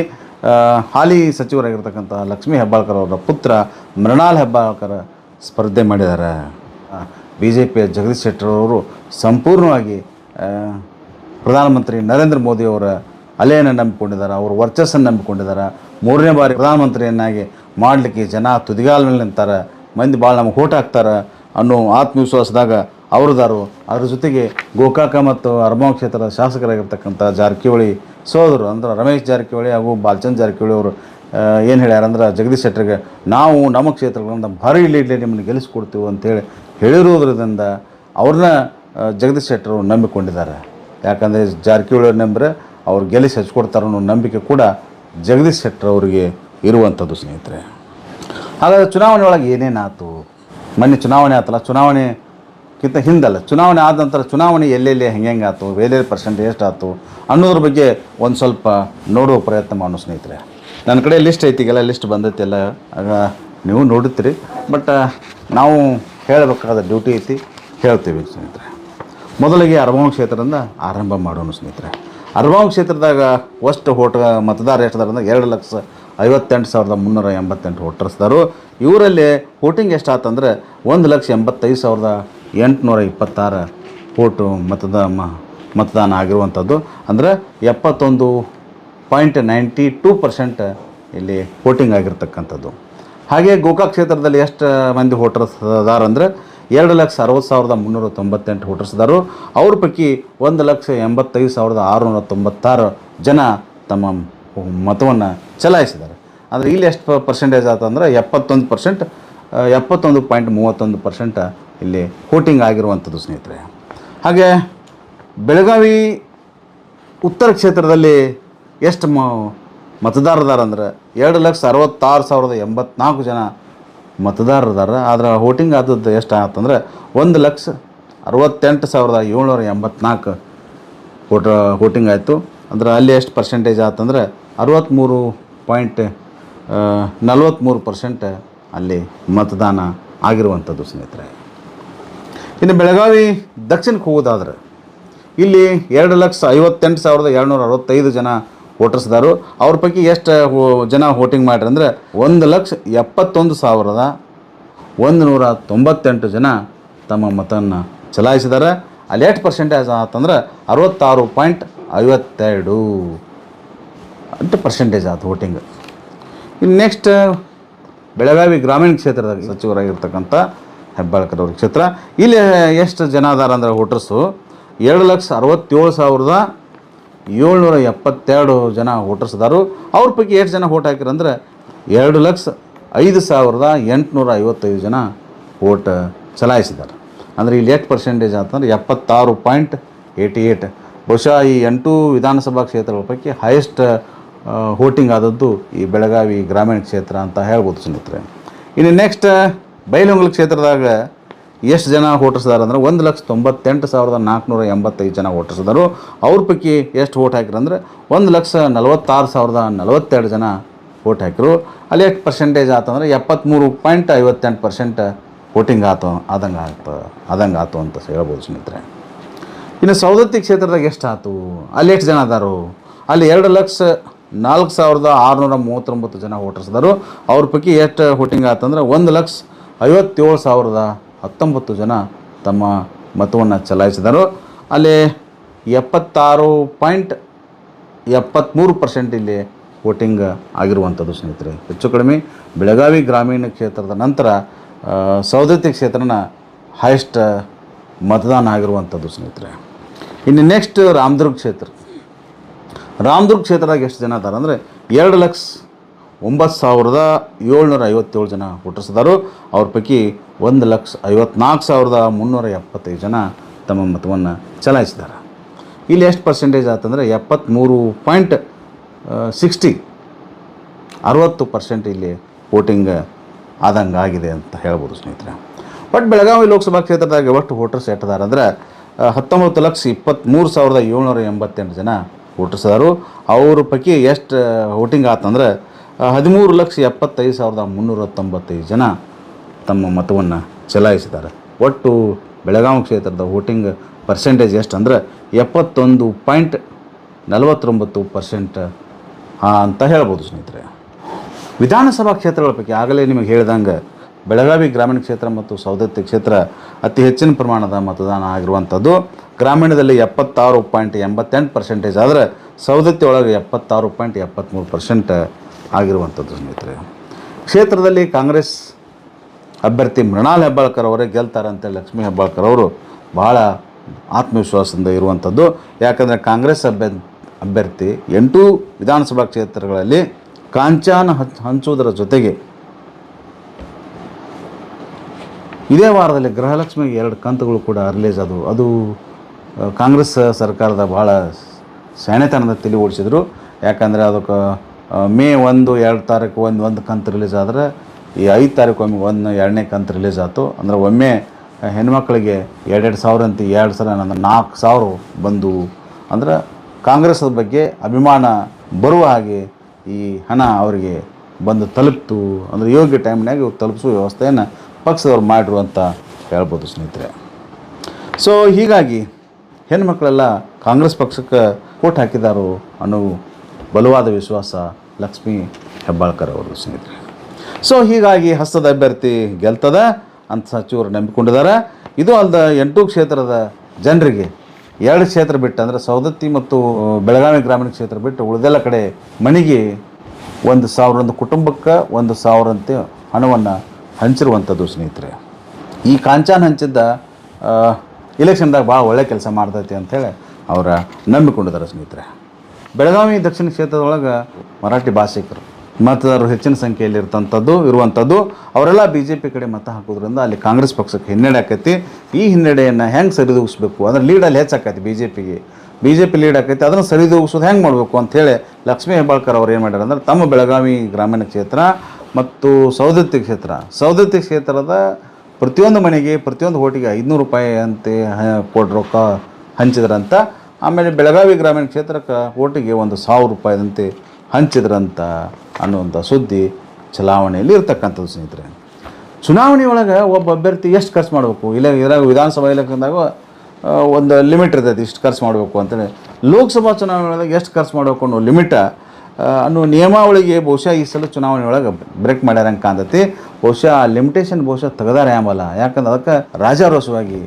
ಹಾಲಿ ಸಚಿವರಾಗಿರ್ತಕ್ಕಂಥ ಲಕ್ಷ್ಮೀ ಹೆಬ್ಬಾಳ್ಕರ್ ಅವರ ಪುತ್ರ ಮೃಣಾಲ್ ಹೆಬ್ಬಾಳ್ಕರ್ ಸ್ಪರ್ಧೆ ಮಾಡಿದ್ದಾರೆ ಬಿ ಜೆ ಪಿಯ ಜಗದೀಶ್ ಶೆಟ್ಟರ್ ಅವರು ಸಂಪೂರ್ಣವಾಗಿ ಪ್ರಧಾನಮಂತ್ರಿ ನರೇಂದ್ರ ಮೋದಿಯವರ ಅಲೆಯನ್ನು ನಂಬಿಕೊಂಡಿದ್ದಾರೆ ಅವ್ರ ವರ್ಚಸ್ಸನ್ನು ನಂಬಿಕೊಂಡಿದ್ದಾರೆ ಮೂರನೇ ಬಾರಿ ಪ್ರಧಾನಮಂತ್ರಿಯನ್ನಾಗಿ ಮಾಡಲಿಕ್ಕೆ ಜನ ತುದಿಗಾಲ ಮೇಲೆ ನಿಂತಾರೆ, ಮಂದಿ ಭಾಳ ನಮಗೆ ಓಟ್ ಹಾಕ್ತಾರೆ ಅನ್ನೋ ಆತ್ಮವಿಶ್ವಾಸದಾಗ ಅವರದಾರು. ಅದ್ರ ಜೊತೆಗೆ ಗೋಕಾಕ ಮತ್ತು ಅರಮಾವ್ ಕ್ಷೇತ್ರದ ಶಾಸಕರಾಗಿರ್ತಕ್ಕಂಥ ಜಾರಕಿಹೊಳಿ ಸೋದರು ಅಂದ್ರೆ ರಮೇಶ್ ಜಾರಕಿಹೊಳಿ ಹಾಗೂ ಬಾಲಚಂದ್ ಜಾರಕಿಹೊಳಿ ಅವರು ಏನು ಹೇಳ್ಯಾರ ಅಂದ್ರೆ, ಜಗದೀಶ್ ಶೆಟ್ಟರ್ಗೆ ನಾವು ನಮ್ಮ ಕ್ಷೇತ್ರಗಳಿಂದ ಭಾರಿ ಲೀಡ್ಲಿ ನಿಮ್ಮನ್ನು ಗೆಲ್ಲಿಸ್ಕೊಡ್ತೀವಿ ಅಂತೇಳಿ ಹೇಳಿರೋದ್ರಿಂದ ಅವ್ರನ್ನ ಜಗದೀಶ್ ಶೆಟ್ಟರು ನಂಬಿಕೊಂಡಿದ್ದಾರೆ. ಯಾಕಂದರೆ ಜಾರಕಿಹೊಳಿ ನಂಬ್ರೆ ಅವ್ರು ಗೆಲ್ಲಿಸಿ ಹಚ್ಕೊಡ್ತಾರೆ ಅನ್ನೋ ನಂಬಿಕೆ ಕೂಡ ಜಗದೀಶ್ ಶೆಟ್ಟರ್ ಅವರಿಗೆ ಇರುವಂಥದ್ದು, ಸ್ನೇಹಿತರೆ. ಹಾಗಾದರೆ ಚುನಾವಣೆ ಒಳಗೆ ಏನೇನಾಯ್ತು? ಮೊನ್ನೆ ಚುನಾವಣೆ ಆತಲ್ಲ ಚುನಾವಣೆಕ್ಕಿಂತ ಹಿಂದಲ್ಲ, ಚುನಾವಣೆ ಆದ ನಂತರ ಚುನಾವಣೆ ಎಲ್ಲೆಲ್ಲಿ, ಹೆಂಗೆ ಹೆಂಗೆ ಆಯ್ತು, ಎಲ್ಲೆಲ್ಲಿ ಪರ್ಸೆಂಟ್ ಎಷ್ಟು ಆಯ್ತು ಅನ್ನೋದ್ರ ಬಗ್ಗೆ ಒಂದು ಸ್ವಲ್ಪ ನೋಡುವ ಪ್ರಯತ್ನ ಮಾಡೋ, ಸ್ನೇಹಿತರೆ. ನನ್ನ ಕಡೆ ಲಿಸ್ಟ್ ಐತಿಗೆಲ್ಲ ಲಿಸ್ಟ್ ಬಂದೈತಿ ಎಲ್ಲ. ಆಗ ನೀವು ನೋಡುತ್ತೀರಿ. ಬಟ್ ನಾವು ಹೇಳಬೇಕಾದ ಡ್ಯೂಟಿ ಐತಿ, ಹೇಳ್ತೀವಿ ಸ್ನೇಹಿತರೆ. ಮೊದಲಿಗೆ ಅರಬಾವ್ ಕ್ಷೇತ್ರದಿಂದ ಆರಂಭ ಮಾಡೋಣ ಸ್ನೇಹಿತರೆ. ಅರಬಾವ್ ಕ್ಷೇತ್ರದಾಗ ಒಷ್ಟು ಹೋಟ ಮತದಾರ ಎಷ್ಟದಾರಂದ್ರೆ ಎರಡು ಲಕ್ಷ ಐವತ್ತೆಂಟು ಸಾವಿರದ ಮುನ್ನೂರ ಎಂಬತ್ತೆಂಟು ವೋಟರ್ಸ್ದಾರು ಇವರಲ್ಲಿ ವೋಟಿಂಗ್ ಎಷ್ಟು ಆತಂದ್ರೆ ಒಂದು ಲಕ್ಷ ಎಂಬತ್ತೈದು ಸಾವಿರದ ಎಂಟುನೂರ ಇಪ್ಪತ್ತಾರು ಓಟು ಮತದ ಮತದಾನ ಆಗಿರುವಂಥದ್ದು. ಅಂದರೆ ಎಪ್ಪತ್ತೊಂದು ಪಾಯಿಂಟ್ ನೈಂಟಿ ಟೂ ಪರ್ಸೆಂಟ್ ಇಲ್ಲಿ ವೋಟಿಂಗ್ ಆಗಿರ್ತಕ್ಕಂಥದ್ದು. ಹಾಗೆ ಗೋಕಾಕ್ ಕ್ಷೇತ್ರದಲ್ಲಿ ಎಷ್ಟು ಮಂದಿ ವೋಟರ್ಸ್ ಅದಾರ ಎರಡು ಲಕ್ಷ ಅರವತ್ತು ಸಾವಿರದ ಮುನ್ನೂರ ತೊಂಬತ್ತೆಂಟು ವೋಟರ್ಸ್ ಅದಾರು ಅವ್ರ ಪೈಕಿ ಒಂದು ಲಕ್ಷ ಎಂಬತ್ತೈದು ಸಾವಿರದ ಆರುನೂರ ತೊಂಬತ್ತಾರು ಜನ ತಮ್ಮ ಮತವನ್ನು ಚಲಾಯಿಸಿದ್ದಾರೆ. ಅಂದರೆ ಇಲ್ಲಿ ಎಷ್ಟು ಪರ್ಸೆಂಟೇಜ್ ಆಯ್ತು ಅಂದರೆ ಎಪ್ಪತ್ತೊಂದು ಪರ್ಸೆಂಟ್ ಎಪ್ಪತ್ತೊಂದು ಪಾಯಿಂಟ್ ಮೂವತ್ತೊಂದು ಪರ್ಸೆಂಟ್ ಇಲ್ಲಿ ವೋಟಿಂಗ್ ಆಗಿರುವಂಥದ್ದು ಸ್ನೇಹಿತರೆ. ಹಾಗೆ ಬೆಳಗಾವಿ ಉತ್ತರ ಕ್ಷೇತ್ರದಲ್ಲಿ ಎಷ್ಟು ಮ ಅಂದ್ರೆ ಎರಡು ಲಕ್ಷ ಅರವತ್ತಾರು ಸಾವಿರದ ಎಂಬತ್ನಾಲ್ಕು ಜನ ಮತದಾರದಾರ ಆದ್ರೆ ವೋಟಿಂಗ್ ಆದದ್ದು ಎಷ್ಟು ಆತಂದ್ರೆ ಒಂದು ಲಕ್ಷ ಅರವತ್ತೆಂಟು ಸಾವಿರದ ಏಳ್ನೂರ ಎಂಬತ್ನಾಲ್ಕು ವೋಟ, ವೋಟಿಂಗ್ ಆಯಿತು. ಅಂದ್ರೆ ಅಲ್ಲಿ ಎಷ್ಟು ಪರ್ಸೆಂಟೇಜ್ ಆತಂದ್ರೆ ಅರವತ್ತ್ಮೂರು ಪಾಯಿಂಟ್ ನಲವತ್ತ್ಮೂರು ಪರ್ಸೆಂಟ್ ಅಲ್ಲಿ ಮತದಾನ ಆಗಿರುವಂಥದ್ದು ಸ್ನೇಹಿತರೆ. ಇನ್ನು ಬೆಳಗಾವಿ ದಕ್ಷಿಣಕ್ಕೆ ಹೋಗೋದಾದ್ರೆ ಇಲ್ಲಿ ಎರಡು ಲಕ್ಷ ಐವತ್ತೆಂಟು ಸಾವಿರದ ಏಳ್ನೂರ ಅರವತ್ತೈದು ಜನ ವೋಟರ್ಸ್ ಇದ್ದಾರೆ ಅವ್ರ ಪೈಕಿ ಎಷ್ಟು ಜನ ವೋಟಿಂಗ್ ಮಾಡ್ರಿ ಅಂದರೆ ಒಂದು ಲಕ್ಷ ಎಪ್ಪತ್ತೊಂದು ಸಾವಿರದ ಒಂದು ನೂರ ತೊಂಬತ್ತೆಂಟು ಜನ ತಮ್ಮ ಮತವನ್ನು ಚಲಾಯಿಸಿದ್ದಾರೆ. ಅಲ್ಲಿ ಎಷ್ಟು ಪರ್ಸೆಂಟೇಜ್ ಆತಂದ್ರೆ ಅರವತ್ತಾರು ಪಾಯಿಂಟ್ ಐವತ್ತೆರಡು ಎಂಟು ಪರ್ಸೆಂಟೇಜ್ ಆಯ್ತು ವೋಟಿಂಗ್. ಇನ್ನು ನೆಕ್ಸ್ಟ್, ಬೆಳಗಾವಿ ಗ್ರಾಮೀಣ ಕ್ಷೇತ್ರದ ಸಚಿವರಾಗಿರ್ತಕ್ಕಂಥ ಹೆಬ್ಬಾಳ್ಕರ್ ಅವ್ರ ಕ್ಷೇತ್ರ. ಇಲ್ಲಿ ಎಷ್ಟು ಜನ ಅದಾರ ಅಂದರೆ ವೋಟರ್ಸು? ಎರಡು ಲಕ್ಷ ಅರವತ್ತೇಳು ಸಾವಿರದ ಏಳ್ನೂರ ಎಪ್ಪತ್ತೆರಡು ಜನ ವೋಟರ್ಸ್ ಅದಾರು ಅವ್ರ ಪೈಕಿ ಎಷ್ಟು ಜನ ವೋಟ್ ಹಾಕಿರಂದ್ರೆ ಎರಡು ಲಕ್ಷ ಐದು ಸಾವಿರದ ಎಂಟುನೂರ ಐವತ್ತೈದು ಜನ ವೋಟ್ ಚಲಾಯಿಸಿದ್ದಾರೆ. ಅಂದರೆ ಇಲ್ಲಿ ಎಷ್ಟು ಪರ್ಸೆಂಟೇಜ್ ಅಂತಂದ್ರೆ ಎಪ್ಪತ್ತಾರು ಪಾಯಿಂಟ್ ಏಯ್ಟಿ ಏಯ್ಟ್ ಬಹುಶಃ ಈ ಎಂಟು ವಿಧಾನಸಭಾ ಕ್ಷೇತ್ರಗಳ ಪೈಕಿ ಹೈಯೆಸ್ಟ್ ವೋಟಿಂಗ್ ಆದದ್ದು ಈ ಬೆಳಗಾವಿ ಗ್ರಾಮೀಣ ಕ್ಷೇತ್ರ ಅಂತ ಹೇಳ್ಬೋದು ಸ್ನೇಹಿತರೆ. ಇನ್ನು ನೆಕ್ಸ್ಟ್ ಬೈಲಹೊಂಗಲ ಕ್ಷೇತ್ರದಾಗ ಎಷ್ಟು ಜನ ವೋಟರ್ಸ್ ಅಂದರೆ ಒಂದು ಲಕ್ಷ ತೊಂಬತ್ತೆಂಟು ಸಾವಿರದ ನಾಲ್ಕುನೂರ ಎಂಬತ್ತೈದು ಜನ ವೋಟರ್ಸ್ ಅದಾರು ಅವ್ರ ಪೈಕಿ ಎಷ್ಟು ಓಟ್ ಹಾಕಿರು ಅಂದರೆ ಒಂದು ಲಕ್ಷ ನಲವತ್ತಾರು ಸಾವಿರದ ನಲವತ್ತೆರಡು ಜನ ವೋಟ್ ಹಾಕಿರು. ಅಲ್ಲಿ ಎಷ್ಟು ಪರ್ಸೆಂಟೇಜ್ ಆತಂದ್ರೆ ಎಪ್ಪತ್ತ್ಮೂರು ಪಾಯಿಂಟ್ ಐವತ್ತೆಂಟು ಪರ್ಸೆಂಟ್ ವೋಟಿಂಗ್ ಆತು, ಆದಂಗೆ ಆಯ್ತು ಆದಂಗೆ ಆತು ಅಂತ ಹೇಳ್ಬೋದು ಸ್ನೇಹಿತರೆ. ಇನ್ನು ಸೌದತ್ತಿ ಕ್ಷೇತ್ರದಾಗ ಎಷ್ಟು ಆಯ್ತು ಅಲ್ಲಿ ಎಷ್ಟು ಜನ ಅದಾರು? ಅಲ್ಲಿ ಎರಡು ಲಕ್ಷ ನಾಲ್ಕು ಸಾವಿರದ ಆರುನೂರ ಮೂವತ್ತೊಂಬತ್ತು ಜನ ವೋಟರ್ಸ್ ಅದಾರು ಅವ್ರ ಪೈಕಿ ಎಷ್ಟು ವೋಟಿಂಗ್ ಆತಂದ್ರೆ ಒಂದು ಲಕ್ಷ ಐವತ್ತೇಳು ಸಾವಿರದ ಹತ್ತೊಂಬತ್ತು ಜನ ತಮ್ಮ ಮತವನ್ನು ಚಲಾಯಿಸಿದರು. ಅಲ್ಲಿ ಎಪ್ಪತ್ತಾರು ಪಾಯಿಂಟ್ ಎಪ್ಪತ್ತ್ಮೂರು ಪರ್ಸೆಂಟ್ ಇಲ್ಲಿ ವೋಟಿಂಗ್ ಆಗಿರುವಂಥದ್ದು ಸ್ನೇಹಿತರೆ. ಹೆಚ್ಚು ಕಡಿಮೆ ಬೆಳಗಾವಿ ಗ್ರಾಮೀಣ ಕ್ಷೇತ್ರದ ನಂತರ ಸೌದತ್ತಿ ಕ್ಷೇತ್ರನ ಹೈಯೆಸ್ಟ್ ಮತದಾನ ಆಗಿರುವಂಥದ್ದು ಸ್ನೇಹಿತರೆ. ಇನ್ನು ನೆಕ್ಸ್ಟ್ ರಾಮದುರ್ಗ ಕ್ಷೇತ್ರ. ರಾಮದುರ್ಗ ಕ್ಷೇತ್ರದಾಗ ಎಷ್ಟು ಜನ ಅದಾರ ಅಂದರೆ ಎರಡು ಲಕ್ಷ ಒಂಬತ್ತು ಸಾವಿರದ ಏಳ್ನೂರ ಐವತ್ತೇಳು ಜನ ಹುಟ್ಟಿಸಿದರು. ಅವ್ರ ಪೈಕಿ ಒಂದು ಲಕ್ಷ ಐವತ್ನಾಲ್ಕು ಸಾವಿರದ ಮುನ್ನೂರ ಎಪ್ಪತ್ತೈದು ಜನ ತಮ್ಮ ಮತವನ್ನು ಚಲಾಯಿಸಿದ್ದಾರೆ. ಇಲ್ಲಿ ಎಷ್ಟು ಪರ್ಸೆಂಟೇಜ್ ಆತಂದರೆ ಎಪ್ಪತ್ತ್ಮೂರು ಪಾಯಿಂಟ್ ಸಿಕ್ಸ್ಟಿ ಅರುವತ್ತು ಪರ್ಸೆಂಟ್ ಇಲ್ಲಿ ವೋಟಿಂಗ್ ಆದಂಗೆ ಆಗಿದೆ ಅಂತ ಹೇಳ್ಬೋದು ಸ್ನೇಹಿತರೆ. ಬಟ್ ಬೆಳಗಾವಿ ಲೋಕಸಭಾ ಕ್ಷೇತ್ರದಾಗ ಎಷ್ಟು ವೋಟರ್ಸ್ ಎಟ್ಟಿದ್ದಾರೆ ಅಂದರೆ ಹತ್ತೊಂಬತ್ತು ಲಕ್ಷ ಇಪ್ಪತ್ತ್ಮೂರು ಸಾವಿರದ ಏಳ್ನೂರ ಎಂಬತ್ತೆಂಟು ಜನ ವೋಟರ್ಸ್ ಅವ್ರ ಪೈಕಿ ಎಷ್ಟು ವೋಟಿಂಗ್ ಆತಂದ್ರೆ ಹದಿಮೂರು ಲಕ್ಷ ಎಪ್ಪತ್ತೈದು ಸಾವಿರದ ಮುನ್ನೂರ ತೊಂಬತ್ತೈದು ಜನ ತಮ್ಮ ಮತವನ್ನು ಚಲಾಯಿಸಿದ್ದಾರೆ. ಒಟ್ಟು ಬೆಳಗಾವಿ ಕ್ಷೇತ್ರದ ವೋಟಿಂಗ್ ಪರ್ಸೆಂಟೇಜ್ ಎಷ್ಟು ಅಂದ್ರೆ ಎಪ್ಪತ್ತೊಂದು ಪಾಯಿಂಟ್ ನಲವತ್ತೊಂಬತ್ತು ಪರ್ಸೆಂಟ್ ಅಂತ ಹೇಳ್ಬೋದು ಸ್ನೇಹಿತರೆ. ವಿಧಾನಸಭಾ ಕ್ಷೇತ್ರಗಳ ಪೈಕಿ ಆಗಲೇ ನಿಮಗೆ ಹೇಳ್ದಂಗೆ ಬೆಳಗಾವಿ ಗ್ರಾಮೀಣ ಕ್ಷೇತ್ರ ಮತ್ತು ಸೌದತ್ತಿ ಕ್ಷೇತ್ರ ಅತಿ ಹೆಚ್ಚಿನ ಪ್ರಮಾಣದ ಮತದಾನ ಆಗಿರುವಂಥದ್ದು. ಗ್ರಾಮೀಣದಲ್ಲಿ ಎಪ್ಪತ್ತಾರು ಪಾಯಿಂಟ್ ಎಂಬತ್ತೆಂಟು ಪರ್ಸೆಂಟೇಜ್ ಆದರೆ ಸವದತ್ತಿ ಒಳಗೆ ಎಪ್ಪತ್ತಾರು ಪಾಯಿಂಟ್ ಎಪ್ಪತ್ತ್ಮೂರು ಪರ್ಸೆಂಟ್ ಆಗಿರುವಂಥದ್ದು ಸ್ನೇಹಿತರೆ. ಕ್ಷೇತ್ರದಲ್ಲಿ ಕಾಂಗ್ರೆಸ್ ಅಭ್ಯರ್ಥಿ ಮೃಣಾಲ್ ಹೆಬ್ಬಾಳ್ಕರ್ ಅವರೇ ಗೆಲ್ತಾರೆ ಅಂತೇಳಿ ಲಕ್ಷ್ಮೀ ಹೆಬ್ಬಾಳ್ಕರ್ ಅವರು ಭಾಳ ಆತ್ಮವಿಶ್ವಾಸದಿಂದ ಇರುವಂಥದ್ದು. ಯಾಕಂದರೆ ಕಾಂಗ್ರೆಸ್ ಅಭ್ಯ ಅಭ್ಯರ್ಥಿ ಎಂಟು ವಿಧಾನಸಭಾ ಕ್ಷೇತ್ರಗಳಲ್ಲಿ ಕಾಂಚಾನ ಹಂಚ್, ಹಂಚುವುದರ ಜೊತೆಗೆ ಇದೇ ವಾರದಲ್ಲಿ ಗೃಹಲಕ್ಷ್ಮಿಗೆ ಎರಡು ಕಂತುಗಳು ಕೂಡ ರಿಲೀಸ್ ಆದವು. ಅದು ಕಾಂಗ್ರೆಸ್ ಸರ್ಕಾರದ ಭಾಳ ಸೆಣೆತನದ ತಿಳಿ ಓಡಿಸಿದರು ಯಾಕಂದರೆ ಅದಕ್ಕೆ ಮೇ ಒಂದು, ಎರಡು ತಾರೀಕು ಒಂದು ಒಂದು ಕಂತು ರಿಲೀಸ್ ಆದರೆ, ಈ ಐದು ತಾರೀಕು ಒಮ್ಮೆ ಒಂದು, ಎರಡನೇ ಕಂತು ರಿಲೀಸ್ ಆಯಿತು. ಅಂದರೆ ಒಮ್ಮೆ ಹೆಣ್ಮಕ್ಳಿಗೆ ಎರಡೆರಡು ಸಾವಿರ ಅಂತ ಎರಡು ಸಲ ನನ್ನ ನಾಲ್ಕು ಸಾವಿರ ಬಂದು, ಅಂದ್ರೆ ಕಾಂಗ್ರೆಸ್ ಬಗ್ಗೆ ಅಭಿಮಾನ ಬರುವ ಹಾಗೆ ಈ ಹಣ ಅವರಿಗೆ ಬಂದು ತಲುಪ್ತು. ಅಂದರೆ ಯೋಗ್ಯ ಟೈಮ್ನಾಗ ಇವ್ರು ತಲುಪಿಸುವ ವ್ಯವಸ್ಥೆಯನ್ನು ಪಕ್ಷದವ್ರು ಮಾಡಿರು ಅಂತ ಹೇಳ್ಬೋದು ಸ್ನೇಹಿತರೆ. ಸೊ ಹೀಗಾಗಿ ಹೆಣ್ಮಕ್ಳೆಲ್ಲ ಕಾಂಗ್ರೆಸ್ ಪಕ್ಷಕ್ಕೆ ಕೋಟ್ ಹಾಕಿದಾರು ಅನ್ನೋ ಬಲವಾದ ವಿಶ್ವಾಸ ಲಕ್ಷ್ಮೀ ಹೆಬ್ಬಾಳ್ಕರ್ ಅವರು ಸ್ನೇಹಿತರೆ. ಸೊ ಹೀಗಾಗಿ ಹಸ್ತದ ಅಭ್ಯರ್ಥಿ ಗೆಲ್ತದ ಅಂತ ಸಚಿವರು ನಂಬಿಕೊಂಡಿದ್ದಾರೆ. ಇದು ಅಲ್ಲದ ಎಂಟು ಕ್ಷೇತ್ರದ ಜನರಿಗೆ, ಎರಡು ಕ್ಷೇತ್ರ ಬಿಟ್ಟು, ಅಂದರೆ ಸವದತ್ತಿ ಮತ್ತು ಬೆಳಗಾವಿ ಗ್ರಾಮೀಣ ಕ್ಷೇತ್ರ ಬಿಟ್ಟು ಉಳಿದೆಲ್ಲ ಕಡೆ ಮನೆಗೆ ಒಂದು ಸಾವಿರ ಒಂದು ಕುಟುಂಬಕ್ಕೆ ಒಂದು ಸಾವಿರಂತೆ ಹಣವನ್ನು ಹಂಚಿರುವಂಥದ್ದು ಸ್ನೇಹಿತರೆ. ಈ ಕಾಂಚಾನ್ ಹಂಚಿದ್ದ ಇಲೆಕ್ಷನ್ದಾಗ ಭಾಳ ಒಳ್ಳೆ ಕೆಲಸ ಮಾಡ್ತೈತಿ ಅಂಥೇಳಿ ಅವರ ನಂಬಿಕೊಂಡಿದ್ದಾರೆ ಸ್ನೇಹಿತರೆ. ಬೆಳಗಾವಿ ದಕ್ಷಿಣ ಕ್ಷೇತ್ರದೊಳಗೆ ಮರಾಠಿ ಭಾಷಿಕರು, ಮತದಾರರು ಹೆಚ್ಚಿನ ಸಂಖ್ಯೆಯಲ್ಲಿ ಇರ್ತಂಥದ್ದು ಇರುವಂಥದ್ದು ಅವರೆಲ್ಲ ಬಿ ಜೆ ಪಿ ಕಡೆ ಮತ ಹಾಕೋದ್ರಿಂದ ಅಲ್ಲಿ ಕಾಂಗ್ರೆಸ್ ಪಕ್ಷಕ್ಕೆ ಹಿನ್ನಡೆ ಆಕೈತಿ. ಈ ಹಿನ್ನಡೆಯನ್ನು ಹೆಂಗೆ ಸರಿದೂಗಿಸ್ಬೇಕು? ಅಂದ್ರೆ ಲೀಡಲ್ಲಿ ಹೆಚ್ಚಾಕೈತಿ ಬಿ ಜೆ ಪಿಗೆ ಬಿ ಜೆ ಪಿ ಲೀಡ್ ಆಕೈತಿ, ಅದನ್ನು ಸರಿದೂಗಿಸೋದು ಹೆಂಗೆ ಮಾಡಬೇಕು ಅಂಥೇಳಿ ಲಕ್ಷ್ಮೀ ಹೆಬ್ಬಾಳ್ಕರ್ ಅವ್ರು ಏನು ಮಾಡ್ಯಾರ ಅಂದ್ರೆ ತಮ್ಮ ಬೆಳಗಾವಿ ಗ್ರಾಮೀಣ ಕ್ಷೇತ್ರ ಮತ್ತು ಸೌದತ್ತಿ ಕ್ಷೇತ್ರ. ಸೌದತ್ತಿ ಕ್ಷೇತ್ರದ ಪ್ರತಿಯೊಂದು ಮನೆಗೆ ಪ್ರತಿಯೊಂದು ಹೋಟಿಗೆ ಐದುನೂರು ರೂಪಾಯಿ ಅಂತೆ ಕೊಡ್ರೊಕ್ಕ ಹಂಚಿದ್ರಂತ ಆಮೇಲೆ ಬೆಳಗಾವಿ ಗ್ರಾಮೀಣ ಕ್ಷೇತ್ರಕ್ಕೆ ಓಟಿಗೆ ಒಂದು ಸಾವಿರ ರೂಪಾಯಿದಂತೆ ಹಂಚಿದ್ರಂತ ಅನ್ನುವಂಥ ಸುದ್ದಿ ಚಲಾವಣೆಯಲ್ಲಿ ಇರ್ತಕ್ಕಂಥದ್ದು ಸ್ನೇಹಿತರೆ. ಚುನಾವಣೆ ಒಳಗೆ ಒಬ್ಬ ಅಭ್ಯರ್ಥಿ ಎಷ್ಟು ಖರ್ಚು ಮಾಡಬೇಕು? ಇಲ್ಲ ಇದ್ರಾಗ ವಿಧಾನಸಭಾ ಇಲಾಖೆದಾಗ ಒಂದು ಲಿಮಿಟ್ ಇರ್ತೈತಿ ಇಷ್ಟು ಖರ್ಚು ಮಾಡಬೇಕು ಅಂತೇಳಿ. ಲೋಕಸಭಾ ಚುನಾವಣೆ ಒಳಗೆ ಎಷ್ಟು ಖರ್ಚು ಮಾಡಬೇಕು ಅನ್ನೋ ಲಿಮಿಟ ಅನ್ನೋ ನಿಯಮಾವಳಿಗೆ ಬಹುಶಃ ಈ ಸಲ ಚುನಾವಣೆ ಒಳಗೆ ಬ್ರೇಕ್ ಮಾಡ್ಯಾರಂಗೆ ಕಾಣ್ತೈತಿ. ಬಹುಶಃ ಆ ಲಿಮಿಟೇಷನ್ ಬಹುಶಃ ತೆಗೆದಾರೆ ಆಂಬಲ್ಲ ಯಾಕಂದ್ರೆ ಅದಕ್ಕೆ ರಾಜಾರೋಷವಾಗಿ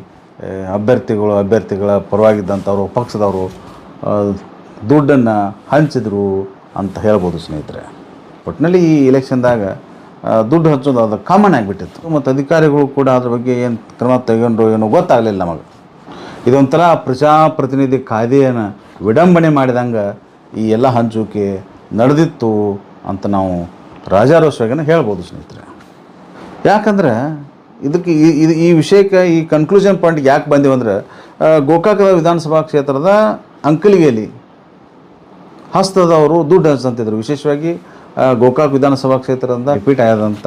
ಅಭ್ಯರ್ಥಿಗಳು, ಅಭ್ಯರ್ಥಿಗಳ ಪರವಾಗಿದ್ದಂಥವ್ರು, ಪಕ್ಷದವರು ದುಡ್ಡನ್ನು ಹಂಚಿದ್ರು ಅಂತ ಹೇಳ್ಬೋದು ಸ್ನೇಹಿತರೆ. ಒಟ್ಟಿನಲ್ಲಿ ಈ ಎಲೆಕ್ಷನ್ದಾಗ ದುಡ್ಡು ಹಂಚೋದು ಅದು ಕಾಮನ್ ಆಗಿಬಿಟ್ಟಿತ್ತು. ಮತ್ತು ಅಧಿಕಾರಿಗಳು ಕೂಡ ಅದ್ರ ಬಗ್ಗೆ ಏನು ಕ್ರಮ ತಗೊಂಡ್ರು ಏನೋ ಗೊತ್ತಾಗಲಿಲ್ಲ ನಮಗೆ. ಇದೊಂಥರ ಪ್ರಜಾಪ್ರತಿನಿಧಿ ಕಾಯ್ದೆಯನ್ನು ವಿಡಂಬನೆ ಮಾಡಿದಂಗೆ ಈ ಎಲ್ಲ ಹಂಚುವಿಕೆ ನಡೆದಿತ್ತು ಅಂತ ನಾವು ರಾಜಾರೋಷವಾಗಿನ ಹೇಳ್ಬೋದು ಸ್ನೇಹಿತರೆ. ಯಾಕಂದ್ರೆ ಇದಕ್ಕೆ ಈ- ಇದು ಈ ವಿಷಯಕ್ಕೆ ಈ ಕನ್ಕ್ಲೂಷನ್ ಪಾಯಿಂಟ್ಗೆ ಯಾಕೆ ಬಂದೀವಂದ್ರೆ ಗೋಕಾಕದ ವಿಧಾನಸಭಾ ಕ್ಷೇತ್ರದ ಅಂಕಲಿಗೆಯಲ್ಲಿ ಹಸ್ತದವರು ದುಡ್ಡು ಹಂಚಂತಿದ್ರು. ವಿಶೇಷವಾಗಿ ಗೋಕಾಕ್ ವಿಧಾನಸಭಾ ಕ್ಷೇತ್ರದಿಂದ ರಿಪೀಟ್ ಆದಂಥ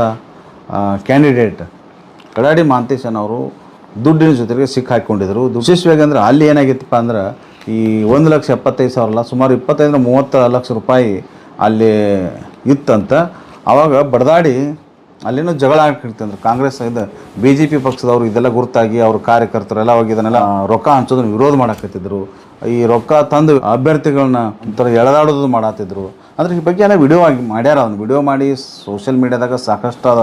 ಕ್ಯಾಂಡಿಡೇಟ್ ಕಡಾಡಿ ಮಾಂತೇಶನ್ ಅವರು ದುಡ್ಡಿನ ಜೊತೆಗೆ ಸಿಕ್ಕ ಹಾಕಿಕೊಂಡಿದ್ರು. ವಿಶೇಷವಾಗಿ ಅಂದ್ರೆ ಅಲ್ಲಿ ಏನಾಗಿತ್ತಪ್ಪ ಅಂದ್ರೆ, ಈ ಒಂದು ಲಕ್ಷ ಎಪ್ಪತ್ತೈದು ಸಾವಿರ ಅಲ್ಲ ಸುಮಾರು ಇಪ್ಪತ್ತೈದರಿಂದ ಮೂವತ್ತು ಲಕ್ಷ ರೂಪಾಯಿ ಅಲ್ಲಿ ಇತ್ತಂತ. ಆವಾಗ ಬಡದಾಡಿ ಅಲ್ಲೇನೋ ಜಗಳ ಆಗ್ತಿರ್ತಂದ್ರೆ ಕಾಂಗ್ರೆಸ್ ಇದು ಬಿ ಜೆ ಪಿ ಪಕ್ಷದವರು ಇದೆಲ್ಲ ಗುರುತಾಗಿ ಅವ್ರ ಕಾರ್ಯಕರ್ತರೆಲ್ಲ ಹೋಗಿ ಇದನ್ನೆಲ್ಲ ರೊಕ್ಕ ಹಂಚೋದನ್ನ ವಿರೋಧ ಮಾಡಾಕತ್ತಿದ್ರು. ಈ ರೊಕ್ಕ ತಂದು ಅಭ್ಯರ್ಥಿಗಳನ್ನ ಒಂಥರ ಎಳೆದಾಡೋದು ಮಾಡತ್ತಿದ್ರು ಅಂದ್ರೆ ಈ ಬಗ್ಗೆ ಎಲ್ಲ ವಿಡಿಯೋ ಆಗಿ ಮಾಡ್ಯಾರ ಅವ್ನು. ವಿಡಿಯೋ ಮಾಡಿ ಸೋಷಿಯಲ್ ಮೀಡಿಯಾದಾಗ ಸಾಕಷ್ಟು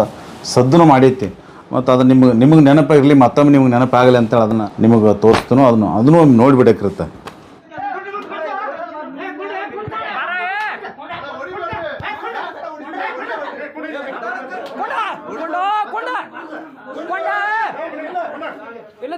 ಸದ್ದನ್ನು ಮಾಡೈತಿ. ಮತ್ತು ಅದು ನಿಮ್ಗೆ, ನಿಮಗೆ ನೆನಪಾಗಿರಲಿ ಮತ್ತೊಮ್ಮೆ ನಿಮ್ಗೆ ನೆನಪಾಗಲಿ ಅಂತೇಳಿ ಅದನ್ನು ನಿಮಗೆ ತೋರಿಸ್ತೀನೋ ಅದನ್ನು ಅದನ್ನು ಒಮ್ಮೆ ನೋಡಿಬಿಡಕ್ಕಿರುತ್ತೆ ಕೊಂಡ ಕೊಂಡ ಕೊಂಡ ಕೊಂಡ ಇಲ್ಲ ದೇವ ಬರ್ಕೊಂಡ ಏ ಕೊಂಡ ಏ ಕೊಂಡ ನೀವು ಅಲ್ಕೊಂಡು ಹೋದ್ಯವ್ರ ನೀವು ಹೊಡಿದಿಲ್ಲ ಕೊಂಡ ಅನ್ನತ್ತ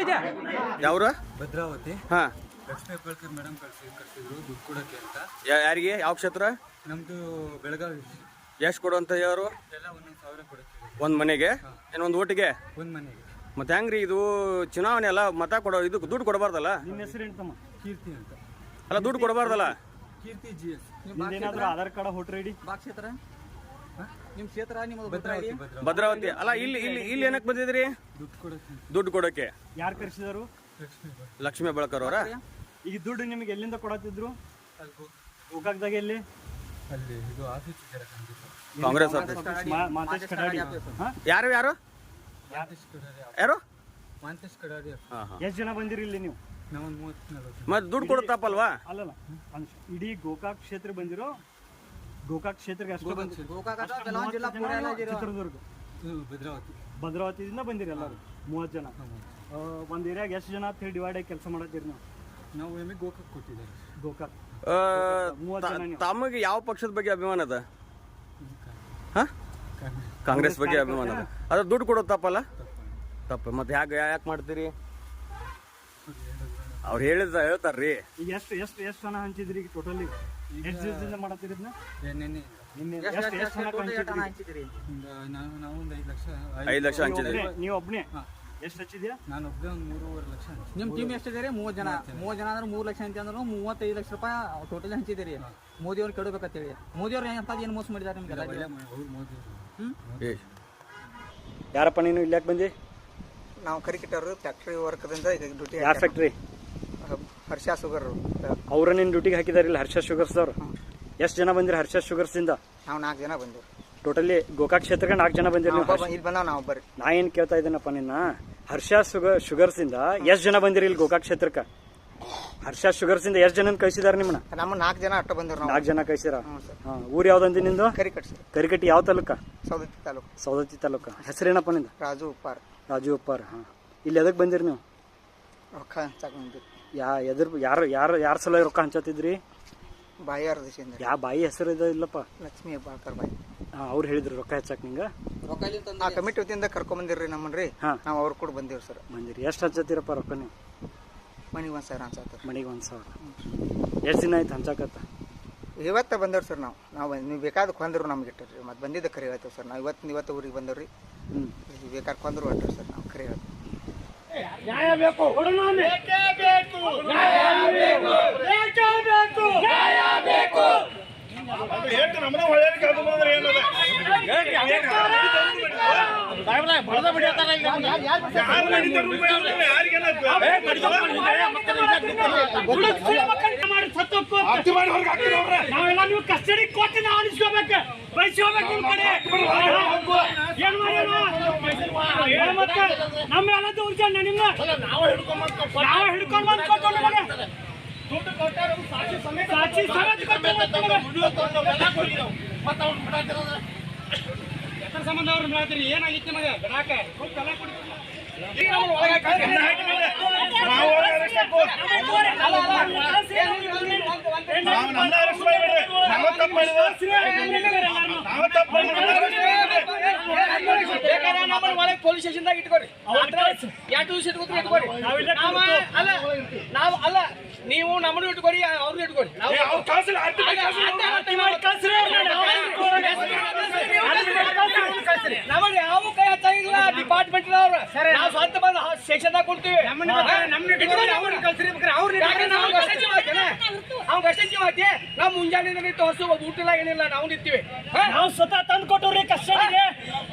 ಇದೆ ಯಾವ್ರ? ಭದ್ರಾವತಿ. ಹಾ. ಲಕ್ಷ್ಮೀ ಹೆಬ್ಬಾಳ್ಕರ್ ಮೇಡಮ್ ಕಳ್ಸಿ ಕರ್ಸಿದ್ರು ದುಡ್ಡು ಕೊಡಕ್ಕೆ ಅಂತ. ಯಾರಿಗೆ? ಯಾವ ಕ್ಷೇತ್ರ? ನಮ್ದು ಬೆಳಗಾವಿ ಎಷ್ಟು ಕೊಡುವಂತ ಯಾರು? ಒಂದ್ ಮನೆಗೆ? ಏನೊಂದ್ ಒಂದು ಓಟಿಗೆ ಒಂದ್ ಮನೆಗೆ ಮತ್ತೆ ಹೆಂಗ್ರಿ ಇದು ಚುನಾವಣೆ ಅಲ್ಲ ಮತ ಕೊಡೋ ಇದು ದುಡ್ಡು ಕೊಡಬಾರ್ದಲ್ಲ? ನಿನ್ನ ಹೆಸರು ತಮ್ಮ? ಕೀರ್ತಿ ಅಂತ. ಅಲ್ಲ ದುಡ್ಡು ಕೊಡಬಾರ್ದಲ್ಲ? ಕೀರ್ತಿ ಜಿ ಎಸ್. ಆಧಾರ್ ಕಾರ್ಡ್ ಹೊಟ್ರೆಡಿ ಐಡಿ ಬಾ ಕ್ಷೇತ್ರ? ನಿಮ್ಮ ಕ್ಷೇತ್ರ ನಿಮ್ಮದು ಭದ್ರಾವತಿ? ಅಲ್ಲ ಇಲ್ಲಿ ಇಲ್ಲಿ ಇಲ್ಲಿ ಏನಕ್ಕೆ ಬಂದಿದ್ರಿ? ದುಡ್ಡು ಕೊಡಕ್ಕೆ. ದುಡ್ಡು ಕೊಡಕ್ಕೆ ಯಾರು ಕರ್ಸಿದಾರು ಲಕ್ಷ್ಮೀ ಬಳಕರ್ ಅವರ? ಈಗ ದುಡ್ಡು ನಿಮಗೆ ಎಲ್ಲಿಂದ ಕೊಡತ್ತಿದ್ರು? ಗೋಕಾಕ್ದಾಗ ಎಲ್ಲಿ? ಅಲ್ಲಿ ಇದು ಆಫೀಸ್ ಇದ್ದಾರೆ ಖಂಡಿತ ಕಾಂಗ್ರೆಸ್ ಯಾರು? ಯಾರು ಯಾರು? ಎಷ್ಟು ಜನ ಬಂದಿರಿ ಇಲ್ಲಿ ನೀವು? ಮತ್ತೆ ದುಡ್ಡು ಕೊಡುತ್ತಪ್ಪಲ್ವಾ ಅಲ್ಲಲ್ಲ. ಇಡೀ ಗೋಕಾಕ್ ಕ್ಷೇತ್ರ ಬಂದಿರೋ ಗೋಕಾಕ್ ಕ್ಷೇತ್ರಕ್ಕೆ ಅಷ್ಟು. ಚಿತ್ರದುರ್ಗ. ಭದ್ರಾವತಿ. ಭದ್ರಾವತಿದಿಂದ ಬಂದಿರಿ ಎಲ್ಲರೂ ಮೂವತ್ತು ಜನ. ಒಂದು ಏರಿಯಾಗ ಎಷ್ಟು ಜನ ಅಂತ ಹೇಳಿ ಡಿವೈಡ್ ಆಗಿ ಕೆಲಸ ಮಾಡತ್ತೀರಿ ನಾವು? ನಾವು ಗೋಕಾಕ್ ಕೊಟ್ಟಿದ್ದಾರೆ. ಗೋಕಾಕ್. ಮೂವತ್ತು ತ- ಜನ ತಮಗೆ ಯಾವ ಪಕ್ಷದ ಬಗ್ಗೆ ಅಭಿಮಾನ ಅದ? ಹಾ? ಕಾಂಗ್ರೆಸ್. ಬಗ್ಗೆ ಅಭಿಮಾನ ಅದ್ರ ದುಡ್ಡು ದುಡ್ಡು ತಪ್ಪಲ್ಲ? ತಪ್ಪು. ಮತ್ತೆ ಯಾಕೆ ಯಾಕೆ ಮಾಡ್ತೀರಿ? ಅವ್ರು ಹೇಳಿದ ಹೇಳ್ತಾರ್ರಿ. ಈಗ ಎಷ್ಟು ಎಷ್ಟು ಎಷ್ಟು ಹಣ ಹಂಚಿದ್ರಿ ಈಗ ಟೋಟಲಿ ಎಷ್ಟು ದಿವಸದಿಂದ ಮಾಡತ್ತೀರಿ ಇದನ್ನ? ಎಷ್ಟು- ಎಷ್ಟು ಹಣ ಹಂಚಿದ್ರಿ? ನಾವು ಒಂದು ಐದು ಲಕ್ಷ ಐದು ಲಕ್ಷ ಹಂಚಿದ್ರಿ ನೀವು ಒಬ್ನೇ? ಎಷ್ಟು ಹಚ್ಚಿದ್ಯಾ? ನಾನು ಒಬ್ಬನೇ ಒಂದು ಮೂರುವರೆ ಲಕ್ಷ ಹಂಚಿದೆ. ನಿಮ್ ಟೀಮ್ ಎಷ್ಟಿದೆ ಮೂವತ್ತು ಜನ. ಮೂವತ್ತು ಜನ. ಅಂದ್ರೆ ಮೂರು ಲಕ್ಷ ಅಂತ ಅಂದ್ರೆ ಮೂವತ್ತೈದು ಲಕ್ಷ ರೂಪಾಯಿ ಟೋಟಲ್ ಹಂಚಿದ್ದೀರಿ ಮೋದಿ ಅವ್ರು ಕೆಡಬೇಕಂತೇಳಿ. ಮೋದಿ ಅವ್ರು ಎಂತದ್ದು ಏನು ಮೋಸ ಮಾಡಿದ್ದಾರೆ ನಿಮ್ಗೆ ಒಳ್ಳೆ ಮ- ಅವ್ರು ಮೋದಿ ಅವರು. ಏ, ಯಾರಪ್ಪ ನೀನು ಇಲ್ಲಿ ಯಾಕೆ ಬಂದಿ? ನಾವು ಕರಿಕಿಟ್ಟರು ಫ್ಯಾಕ್ಟ್ರಿ ವರ್ಕ್ದಿಂದ ಈಗ ಡ್ಯೂಟಿ ಯಾವ ಫ್ಯಾಕ್ಟ್ರಿ ಹರ್ಷ ಶುಗರ್. ಅವ್ರ ನಿನ್ನ ಡ್ಯೂಟಿಗೆ ಹಾಕಿದಾರಿಲ್ಲ ಹರ್ಷ ಶುಗರ್ಸ್ ಅವ್ರು? ಎಷ್ಟು ಜನ ಬಂದಿರಿ ಹರ್ಷ ಶುಗರ್ಸ್ ಇಂದ ನಾವು ನಾಲ್ಕು ಜನ ಬಂದಿವಿ. ಟೋಟಲಿ ಗೋಕಾಕ್ ಕ್ಷೇತ್ರಕ್ಕೆ ನಾಲ್ಕು ಜನ ಬಂದಿರಿ ನೀವು ಹರ್ಷ- ಇಲ್ಲಿ ಬಂದಾವ ನಾವು ಬರ್ರಿ ನಾ ಏನ್ ಕೇಳ್ತಾ ಇದ್ದೀನಪ್ಪ ನಿನ್ನ? ಹರ್ಷ ಶುಗರ್ ಶುಗರ್ಸ್ ಇಂದ ಎಷ್ಟು ಜನ ಬಂದಿರಿ ಇಲ್ಲಿ ಗೋಕಾಕ್ ಕ್ಷೇತ್ರಕ್ಕೆ? ಹರ್ಷ ಶುಗರ್ಸ್ ಇಂದ ಎಷ್ಟು ಜನ ಕಳಿಸಿದಾರೆ ನಿಮ್ಮನ್ನ? ನಮ್ಮ ನಾಲ್ಕು ಜನ ಅಟ್ಟ ಬಂದಿರ ನಾಲ್ಕು ಜನ ಕಳಿಸಿರ? ಹಾ ಊರ್ ಯಾವ್ದಂದಿ ನಿಂದು? ಕರಿಕಟ್ ಸರ್. ಕರಿಕಟ್ಟಿ ಯಾವ ತಾಲೂಕ? ಸೌದತ್ತಿ ತಾಲೂಕು. ಸೌದತ್ತಿ ತಾಲೂಕ. ಹೆಸರೇನಪ್ಪ ನಿಂದ? ರಾಜು ಉಪ್ಪಾರ್. ರಾಜು ಉಪ್ಪಾರ್ ಹಾ. ಇಲ್ಲಿ ಎದಕ್ ಬಂದಿರಿ ನೀವು? ರೊಕ್ಕ ಹಂಚಾಕ ಬಂದಿರಿ ಯಾ ಎದ್ರ ಯಾರು ಯಾರು ಯಾರ ಸಲ ರೊಕ್ಕ ಹಂಚತ್ತಿದ್ರಿ ಯಾರ ದಿಶೆಯಿಂದ ಯಾ ಬಾಯಿ ಹೆಸರು ಇದ ಇಲ್ಲಪ್ಪ. ಲಕ್ಷ್ಮೀ ಬಾಕರ್ ಬಾಯಿ. ಅವ್ರು ಹೇಳಿದ್ರು ರೊಕ್ಕ ಹೆಚ್ಚಾಕ್ ನಿಂಗ. ಆ ಕಮಿಟಿ ವತಿಯಿಂದ ಕರ್ಕೊಂಡ್ ಬಂದಿರ್ರಿ ನಮ್ಮನ್ರಿ. ಹಾ. ನಾವು ಅವ್ರು ಕೂಡ ಬಂದಿವ್ರಿ ಸರ್. ಬಂದಿರಿ. ಎಷ್ಟು ಹಚ್ಚತ್ತೀರಪ್ಪ ರೊಕ್ಕ ನೀವು? ಮನೆಗೆ ಒಂದು ಸಾವಿರ ಹಂಚಾತ ಮನೆಗೆ ಒಂದು ಸಾವಿರ. ಎಷ್ಟು ದಿನ ಆಯ್ತು ಹಂಚಾಕತ್ತ? ಇವತ್ತ ಬಂದವ್ರಿ ಸರ್ ನಾವು. ನಾವು ನೀವು ಬೇಕಾದ ಕೊಂದ್ರು ನಮ್ಗೆ ಇಟ್ಟಿರಿ ಮತ್ತೆ ಬಂದಿದ್ದ ಕರೆ ಹೇಳ್ತೇವೆ ಸರ್. ನಾವು ಇವತ್ತು ಇವತ್ತು ಊರಿಗೆ ಬಂದವ್ರಿ. ಹ್ಮ್. ಬೇಕಾದ ಕೊಂದ್ರು ಹೊಟ್ಟರಿ ಸರ್ ನಾವು ಕರೆ ಹೇಳ್ತೇವೆ. ನಾವೆಲ್ಲ ನೀವು ಕಸ್ಟಡಿ ಕೊಟ್ಟು ನಾವು ಅನಿಸ್ಕೋಬೇಕು ಬಯಸ್ಕೋಬೇಕು ನಮ್ಮ ಎಲ್ಲ ದೌರ್ಜನ್ಯ ನಿಮ್ಮ ನಾವು ಹಿಡ್ಕೊಂಡ್ ಬಂದ್ ನಮಗೆ ಸಾಕ್ಷಿ ಸಮೇತ ಸಾಕ್ಷಿ ಎತ್ತರ ಸಂಬಂಧ ಅವ್ರು ಮಾಡ್ತೀರಿ ಏನಾಗಿತ್ತು ನಿಮಗೆ ಬಿಡಾಕ ಹೋಗ್ ಕಲ ಕೊಡ್ತೀವಿ. ಈಗ ನಮ್ಮನ್ನ ಒಳಗೆ ಹಾಕಿ ಅಲ್ಲ, ಅಲ್ಲ, ಬೇಕಾದ್ರೆ ನಮ್ಮನ್ನ ಒಳಗೆ ಪೊಲೀಸ್ ಸ್ಟೇಷನ್ದಾಗ ಇಟ್ಕೊರಿ ಎರಡು ದಿವಸ ಇಟ್ಕೊತ್ರಿ ಇಟ್ಕೊರಿ ನಾವ ಅಲ್ಲ ನಾವು ಅಲ್ಲ ನೀವು ನಮ್ಮನ್ನು ಇಟ್ಕೊರಿ ಅವ್ರನ್ನ ಇಟ್ಕೊರಿ ನಾವು ಯಾವ ಡಿಪಾರ್ಟ್ಮೆಂಟ್ ಅವ್ರ. ನಾವು ಸ್ವಂತ ಬಂದು ಸ್ಟೇಷನ್ದಾಗ ಕೊಡ್ತೀವಿ ಅವ್ನ ಅಷ್ಟೇ ಜೀವ ಐತಿ ನಾವು ಮುಂಜಾನೆ ನಿಂತು ಹಸು ಊಟ ಇಲ್ಲ ಏನಿಲ್ಲ ನಾವು ನಿಂತೀವಿ? ನಾವು ಸ್ವತಃ ತಂದು ಕೊಟ್ಟವ್ರಿ ಕಸ್ಟಡಿಗೆ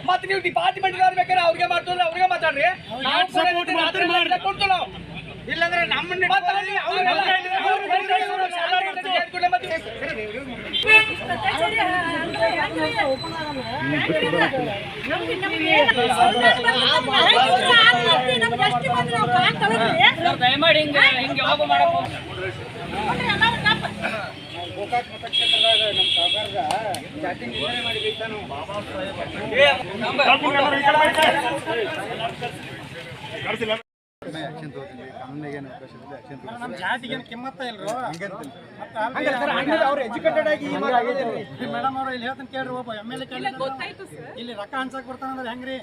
ಮತ್ತೆ ನೀವು ಡಿಪಾರ್ಟ್ಮೆಂಟ್ ಬೇಕಾದ್ರೆ ಅವ್ರಿಗೆ ಮಾಡ್ತಾರೆ ಅವ್ರಿಗೆ ಮಾತಾಡ್ರಿ. ನಾವು. Support ಮಾಡ್ತೀರಿ. ಮಾಡ್ರಿ. ಕೊಡ್ತೀವಿ ನಾವು ಇಲ್ಲಾಂದ್ರೆ ನಮ್ಮನ್ನ ಮತ್ತೆ ಅಲ್ಲಿ ಅವ್ರನ್ನೆಲ್ಲ ಅವ್ರು ಬಂದ್ರೆ ಇವ್ರು ಶಾಲಾ ನಮ್ಮ ಜಾತಿಗೆ ಕಿಮ್ಮತ್ತ ಇಲ್ರು? ಅವ್ರು ಎಜುಕೇಟೆಡ್ ಆಗಿ ಮೇಡಮ್ ಅವ್ರು ಇಲ್ಲಿ ಹೇಳ್ತಾನೆ ಕೇಳ್ರಿ ಒಬ್ಬ ಎಂ ಎಲ್ ಎ ಇಲ್ಲಿ ರೊಕ್ಕ ಹಂಚಕ್ ಬರ್ತಾನಂದ್ರೆ ಹೆಂಗ್ರಿ?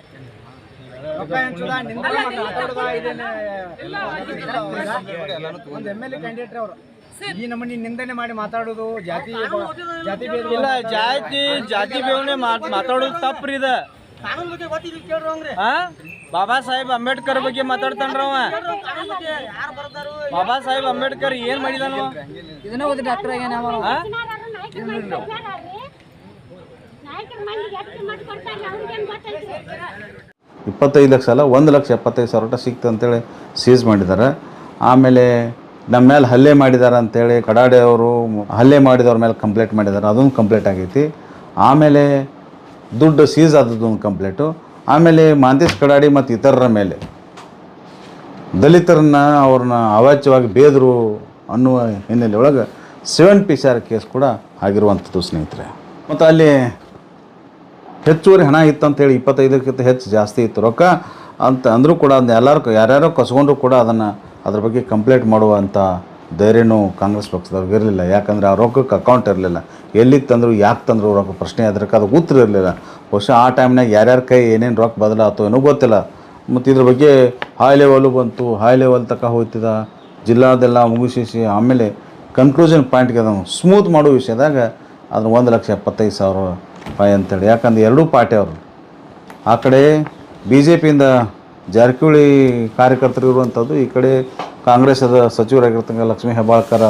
ಒಂದು ಎಂ ಎಲ್ ಎ ಕ್ಯಾಂಡಿಡೇಟ್ ಅವರು. ಈ ನಮ್ಮನಿ ನಿಂದನೆ ಮಾಡಿ ಮಾತಾಡೋದು ಜಾತಿ ಜಾತಿ ಇಲ್ಲ ಜಾತಿ ಜಾತಿ ಬೇವನೆ ಮಾತಾಡೋದು ತಪ್ಪ್ರಿ ಇದ. ಕಾನೂನು ಬಗ್ಗೆ ಗೊತ್ತಿಲ್ಲ ಕೇಳ್ರಿ ಆ? ಬಾಬಾ ಸಾಹೇಬ್ ಅಂಬೇಡ್ಕರ್ ಬಗ್ಗೆ ಮಾತಾಡ್ತಾನ್ರ ಅವ. ಯಾರು ಬರ್ತಾರು ಬಾಬಾ ಸಾಹೇಬ್ ಅಂಬೇಡ್ಕರ್ ಏನ್ ಮಾಡಿದಾನು ಇದನ್ನ ಓದಿ ಡಾಕ್ಟರ್ ಇಪ್ಪತ್ತೈದು ಲಕ್ಷ ಅಲ್ಲ ಒಂದು ಲಕ್ಷ ಎಪ್ಪತ್ತೈದು ಸಾವಿರ ರೂಪಾಯಿ ಸಿಕ್ತು ಅಂತೇಳಿ ಸೀಸ್ ಮಾಡಿದ್ದಾರೆ. ಆಮೇಲೆ ನಮ್ಮ ಮೇಲೆ ಹಲ್ಲೆ ಮಾಡಿದ್ದಾರೆ ಅಂತೇಳಿ ಕಡಾಡೆ ಅವರು ಹಲ್ಲೆ ಮಾಡಿದವ್ರ ಮೇಲೆ ಕಂಪ್ಲೇಂಟ್ ಮಾಡಿದ್ದಾರೆ ಅದೊಂದು ಕಂಪ್ಲೇಂಟ್ ಆಗೈತಿ. ಆಮೇಲೆ ದುಡ್ಡು ಸೀಸ್ ಆದದ್ದು ಒಂದು ಕಂಪ್ಲೇಂಟು ಆಮೇಲೆ ಮಾಂತೇಶ್ ಕಡಾಡಿ ಮತ್ತು ಇತರರ ಮೇಲೆ. ದಲಿತರನ್ನ ಅವ್ರನ್ನ ಅವಾಚ್ಯವಾಗಿ ಬೇದರು ಅನ್ನುವ ಹಿನ್ನೆಲೆ ಒಳಗೆ seven P C R case ಕೂಡ ಆಗಿರುವಂಥದ್ದು, ಸ್ನೇಹಿತರೆ. ಮತ್ತು ಅಲ್ಲಿ ಹೆಚ್ಚುವರಿ ಹಣ ಇತ್ತು ಅಂತೇಳಿ ಇಪ್ಪತ್ತೈದಕ್ಕಿಂತ ಹೆಚ್ಚು ಜಾಸ್ತಿ ಇತ್ತು ರೊಕ್ಕ. ಅಂತ ಅಂದರೂ ಕೂಡ ಅದನ್ನ ಎಲ್ಲರೂ ಯಾರ್ಯಾರೋ ಕಸ್ಕೊಂಡ್ರು ಕೂಡ ಅದನ್ನು ಅದ್ರ ಬಗ್ಗೆ ಕಂಪ್ಲೇಂಟ್ ಮಾಡುವಂಥ ಧೈರ್ಯನೂ ಕಾಂಗ್ರೆಸ್ ಪಕ್ಷದವ್ರಿಗೆ ಇರಲಿಲ್ಲ. ಯಾಕಂದರೆ ಆ ರೊಕ್ಕಕ್ಕೆ ಅಕೌಂಟ್ ಇರಲಿಲ್ಲ. ಎಲ್ಲಿಗೆ ತಂದರು, ಯಾಕೆ ತಂದರು ರೊಕ್ಕ ಪ್ರಶ್ನೆ ಅದಕ್ಕೆ ಅದು ಉತ್ತರ ಇರಲಿಲ್ಲ. ಬಹುಶಃ ಆ ಟೈಮ್ನಾಗ ಯಾರ್ಯಾರ ಕೈ ಏನೇನು ರೊಕ್ಕ ಬದಲಾತೋ ಏನೋ ಗೊತ್ತಿಲ್ಲ. ಮತ್ತು ಇದ್ರ ಬಗ್ಗೆ ಹೈ ಲೆವೆಲು ಬಂತು ಹೈ ಲೆವೆಲ್ ತಕ ಹೋಗ್ತಿದ್ದ ಜಿಲ್ಲಾದೆಲ್ಲ ಮುಗಿಸಿ ಆಮೇಲೆ ಕನ್ಕ್ಲೂಷನ್ ಪಾಯಿಂಟ್ಗೆ ಅದನ್ನು ಸ್ಮೂತ್ ಮಾಡೋ ವಿಷಯದಾಗ ಅದನ್ನು ಒಂದು ಲಕ್ಷ ಎಪ್ಪತ್ತೈದು ಸಾವಿರ ರೂಪಾಯಿ ಅಂತೇಳಿ. ಯಾಕಂದ್ರೆ ಎರಡೂ ಪಾರ್ಟಿ ಅವರು. ಆ ಕಡೆ ಬಿ ಜೆ ಪಿಯಿಂದ ಜಾರಕಿಹೊಳಿ ಕಾರ್ಯಕರ್ತರು ಇರುವಂಥದ್ದು, ಈ ಕಡೆ ಕಾಂಗ್ರೆಸ್ ಸಚಿವರಾಗಿರ್ತಕ್ಕಂಥ ಲಕ್ಷ್ಮೀ ಹೆಬ್ಬಾಳ್ಕರ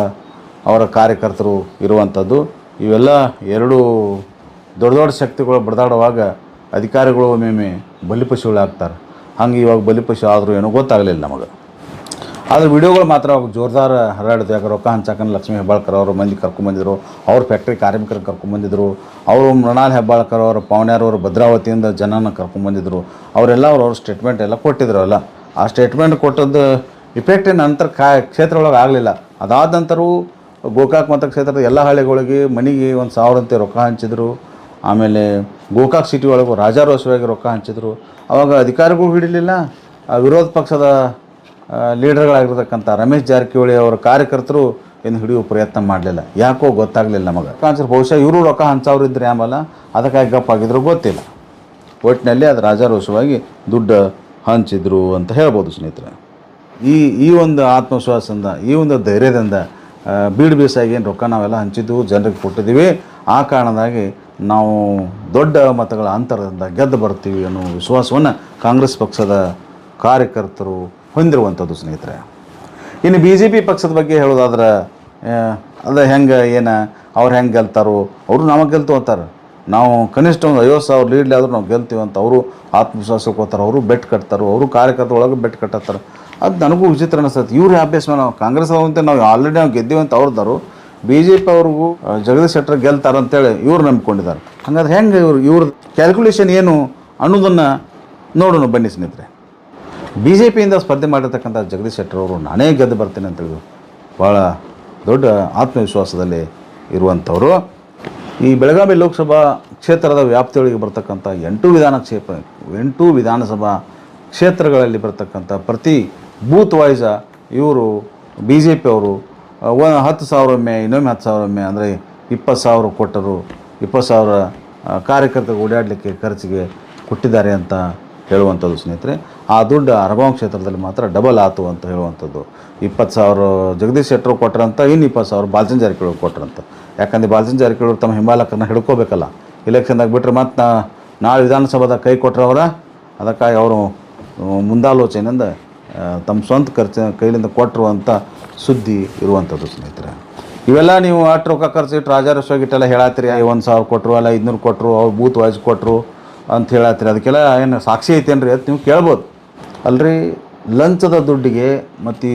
ಅವರ ಕಾರ್ಯಕರ್ತರು ಇರುವಂಥದ್ದು. ಇವೆಲ್ಲ ಎರಡು ದೊಡ್ಡ ದೊಡ್ಡ ಶಕ್ತಿಗಳು ಬಡ್ದಾಡುವಾಗ ಅಧಿಕಾರಿಗಳು ಒಮ್ಮೊಮ್ಮೆ ಬಲಿಪಶುಗಳಾಗ್ತಾರೆ. ಹಂಗೆ ಇವಾಗ ಬಲಿಪಶು ಆದರೂ ಏನೋ ಗೊತ್ತಾಗಲಿಲ್ಲ ನಮಗೆ. ಆದರೆ ವಿಡಿಯೋಗಳು ಮಾತ್ರ ಅವಾಗ ಜೋರ್ದಾರ ಹರಡಿದ್ರು. ಯಾಕೆ ರೊಕ್ಕ ಹಂಚಾಕನ್ ಲಕ್ಷ್ಮೀ ಹೆಬ್ಬಾಳ್ಕರ್ ಅವರು ಮಂದಿ ಕರ್ಕೊಂಬಂದಿದ್ರು ಅವ್ರ ಫ್ಯಾಕ್ಟ್ರಿ ಕಾರ್ಮಿಕರು ಕರ್ಕೊಂಬಂದಿದ್ರು ಅವರು ಮೃಣಾಲ್ ಹೆಬ್ಬಾಳ್ಕರ್ ಅವರು ಪವನ್ಯಾರವರು ಭದ್ರಾವತಿಯಿಂದ ಜನನ ಕರ್ಕೊಂಬಂದಿದ್ರು ಅವರೆಲ್ಲ ಅವ್ರವ್ರ ಸ್ಟೇಟ್ಮೆಂಟ್ ಎಲ್ಲ ಕೊಟ್ಟಿದ್ರು ಅಲ್ಲ. ಆ ಸ್ಟೇಟ್ಮೆಂಟ್ ಕೊಟ್ಟದ್ದು ಇಫೆಕ್ಟ್ ನಂತರ ಕಾ ಕ್ಷೇತ್ರ ಒಳಗೆ ಆಗಲಿಲ್ಲ. ಅದಾದ ನಂತರವೂ ಗೋಕಾಕ್ ಮತಕ್ಷೇತ್ರದ ಎಲ್ಲ ಹಳ್ಳಿಗಳಿಗೆ ಮನೆಗೆ ಒಂದು ಸಾವಿರಂತೆ ರೊಕ್ಕ ಹಂಚಿದ್ರು. ಆಮೇಲೆ ಗೋಕಾಕ್ ಸಿಟಿ ಒಳಗೆ ರಾಜಾರೋಷವಾಗಿ ರೊಕ್ಕ ಹಂಚಿದ್ರು. ಅವಾಗ ಅಧಿಕಾರಿಗಳು ಹಿಡಿಲಿಲ್ಲ. ವಿರೋಧ ಪಕ್ಷದ ಲೀಡರ್ಗಳಾಗಿರ್ತಕ್ಕಂಥ ರಮೇಶ್ ಜಾರಕಿಹೊಳಿ ಅವರ ಕಾರ್ಯಕರ್ತರು ಏನು ಹಿಡಿಯುವ ಪ್ರಯತ್ನ ಮಾಡಲಿಲ್ಲ. ಯಾಕೋ ಗೊತ್ತಾಗಲಿಲ್ಲ ನಮಗೆ. ಕಾನ್ಸರ್ ಬಹುಶಃ ಇವರು ರೊಕ್ಕ ಹಂಚವ್ರು ಇದ್ರೆ ಆಮೇಲೆ ಅದಕ್ಕಾಗಿ ಗಪ್ಪ ಆಗಿದ್ರು ಗೊತ್ತಿಲ್ಲ. ಒಟ್ಟಿನಲ್ಲಿ ಅದು ರಾಜಾರೋಷವಾಗಿ ದುಡ್ಡು ಹಂಚಿದ್ರು ಅಂತ ಹೇಳ್ಬೋದು ಸ್ನೇಹಿತರೆ. ಈ ಈ ಒಂದು ಆತ್ಮವಿಶ್ವಾಸದಿಂದ, ಈ ಒಂದು ಧೈರ್ಯದಿಂದ ಬೀಡು ಬೀಸಾಗಿ ಏನು ರೊಕ್ಕ ನಾವೆಲ್ಲ ಹಂಚಿದ್ದು ಜನರಿಗೆ ಕೊಟ್ಟಿದ್ದೀವಿ. ಆ ಕಾರಣದಾಗಿ ನಾವು ದೊಡ್ಡ ಮತಗಳ ಅಂತರದಿಂದ ಗೆದ್ದು ಬರ್ತೀವಿ ಅನ್ನೋ ವಿಶ್ವಾಸವನ್ನು ಕಾಂಗ್ರೆಸ್ ಪಕ್ಷದ ಕಾರ್ಯಕರ್ತರು ಹೊಂದಿರುವಂಥದ್ದು ಸ್ನೇಹಿತರೆ. ಇನ್ನು ಬಿ ಜೆ ಪಿ ಪಕ್ಷದ ಬಗ್ಗೆ ಹೇಳೋದಾದ್ರೆ ಅದು ಹೆಂಗೆ, ಏನು, ಅವ್ರು ಹೆಂಗೆ ಗೆಲ್ತಾರೋ, ಅವರು ನಮಗೆ ಗೆಲ್ತು ಅಂತಾರೆ. ನಾವು ಕನಿಷ್ಠ ಒಂದು ಐವತ್ತು ಸಾವಿರ ಲೀಡ್ಲಿ ಆದರೂ ನಾವು ಗೆಲ್ತೀವಿ ಅಂತ ಅವರು ಆತ್ಮವಿಶ್ವಾಸಕ್ಕೆ ಹೋಗ್ತಾರೆ ಅವರು ಬೆಟ್ ಕಟ್ತಾರೆ, ಅವರು ಕಾರ್ಯಕರ್ತರೊಳಗೆ ಬೆಟ್ ಕಟ್ಟತ್ತಾರೆ. ಅದು ನನಗೂ ವಿಚಿತ್ರ ಅನಿಸ್ತದೆ ಇವ್ರು ಅಭ್ಯಾಸ ನಾವು ಕಾಂಗ್ರೆಸ್ ಅಂತ ನಾವು ಆಲ್ರೆಡಿ ನಾವು ಗೆದ್ದೀವಿ ಅಂತ ಅವ್ರದ್ದಾರು ಬಿ ಜೆ ಪಿ ಅವ್ರಿಗೂ ಜಗದೀಶ್ ಶೆಟ್ಟರ್ ಗೆಲ್ತಾರೆ ಅಂತೇಳಿ ಇವ್ರು ನಂಬ್ಕೊಂಡಿದ್ದಾರೆ ಹಂಗಾದ್ರೆ ಹೆಂಗೆ ಇವ್ರು, ಇವ್ರ ಕ್ಯಾಲ್ಕುಲೇಷನ್ ಏನು ಅನ್ನೋದನ್ನು ನೋಡೋಣ ಬನ್ನಿ ಸ್ನೇಹಿತರೆ. ಬಿ ಜೆ ಪಿಯಿಂದ ಸ್ಪರ್ಧೆ ಮಾಡಿರ್ತಕ್ಕಂಥ ಜಗದೀಶ್ ಶೆಟ್ಟರ್ ಅವರು ನಾನೇ ಗೆದ್ದು ಬರ್ತೀನಿ ಅಂತೇಳಿದ್ರು ಭಾಳ ದೊಡ್ಡ ಆತ್ಮವಿಶ್ವಾಸದಲ್ಲಿ ಇರುವಂಥವರು. ಈ ಬೆಳಗಾವಿ ಲೋಕಸಭಾ ಕ್ಷೇತ್ರದ ವ್ಯಾಪ್ತಿಯೊಳಗೆ ಬರ್ತಕ್ಕಂಥ ಎಂಟು ವಿಧಾನ ಕ್ಷೇತ್ರ ಎಂಟು ವಿಧಾನಸಭಾ ಕ್ಷೇತ್ರಗಳಲ್ಲಿ ಬರ್ತಕ್ಕಂಥ ಪ್ರತಿ ಬೂತ್ ವೈಸ ಇವರು ಬಿ ಜೆ ಪಿ ಅವರು ಒಂದು ಹತ್ತು ಸಾವಿರ ಒಮ್ಮೆ, ಇನ್ನೊಮ್ಮೆ ಹತ್ತು ಸಾವಿರ ಒಮ್ಮೆ, ಅಂದರೆ ಇಪ್ಪತ್ತು ಸಾವಿರ ಕೊಟ್ಟರು, ಇಪ್ಪತ್ತು ಸಾವಿರ ಕಾರ್ಯಕರ್ತರಿಗೆ ಓಡಾಡಲಿಕ್ಕೆ ಖರ್ಚಿಗೆ ಕೊಟ್ಟಿದ್ದಾರೆ ಅಂತ ಹೇಳುವಂಥದ್ದು ಸ್ನೇಹಿತರೆ. ಆ ದುಡ್ಡು ಅರಬಾಂ ಕ್ಷೇತ್ರದಲ್ಲಿ ಮಾತ್ರ ಡಬಲ್ ಆತು ಅಂತ ಹೇಳುವಂಥದ್ದು. ಇಪ್ಪತ್ತು ಸಾವಿರ ಜಗದೀಶ್ ಶೆಟ್ಟರು ಕೊಟ್ಟರಂತ ಇನ್ನು ಇಪ್ಪತ್ತು ಸಾವಿರ ಬಾಲಚಂದ್ ಜಾರಕಿಹೊಳಿ ಕೊಟ್ಟರಂತ ಯಾಕಂದ್ರೆ ಬಾಲಚಂದ್ ಜಾರಕಿಹೊಳಿ ತಮ್ಮ ಹಿಂಬಾಲಕರನ್ನ ಹಿಡ್ಕೋಬೇಕಲ್ಲ. ಇಲೆಕ್ಷನ್ದಾಗ ಬಿಟ್ಟರೆ ಮತ್ತು ನಾಳೆ ವಿಧಾನಸಭಾದಾಗ ಕೈ ಕೊಟ್ಟರವರ ಅದಕ್ಕಾಗಿ ಅವರು ಮುಂದಾಲೋಚನೆಯಿಂದ ತಮ್ಮ ಸ್ವಂತ ಖರ್ಚು ಕೈಲಿಂದ ಅಂತ ಸುದ್ದಿ ಇರುವಂಥದ್ದು ಸ್ನೇಹಿತರೆ. ಇವೆಲ್ಲ ನೀವು ಅಷ್ಟು ರೊಕ್ಕ ಖರ್ಚಿಟ್ಟು ರಾಜಾರಸ್ವಾಗಿಟ್ಟೆಲ್ಲ ಹೇಳತ್ತೀರಿ ಒಂದು ಸಾವಿರ ಕೊಟ್ಟರು ಅಲ್ಲ ಐದುನೂರು ಕೊಟ್ಟರು ಅವ್ರು ಬೂತ್ ವಾಯ್ಸ್ ಕೊಟ್ಟರು ಅಂತ ಹೇಳಾತ್ರಿ ಅದಕ್ಕೆಲ್ಲ ಏನು ಸಾಕ್ಷಿ ಐತೇನು ರೀ ಅದು ನೀವು ಕೇಳ್ಬೋದು. ಅಲ್ರಿ ಲಂಚದ ದುಡ್ಡಿಗೆ ಮತ್ತು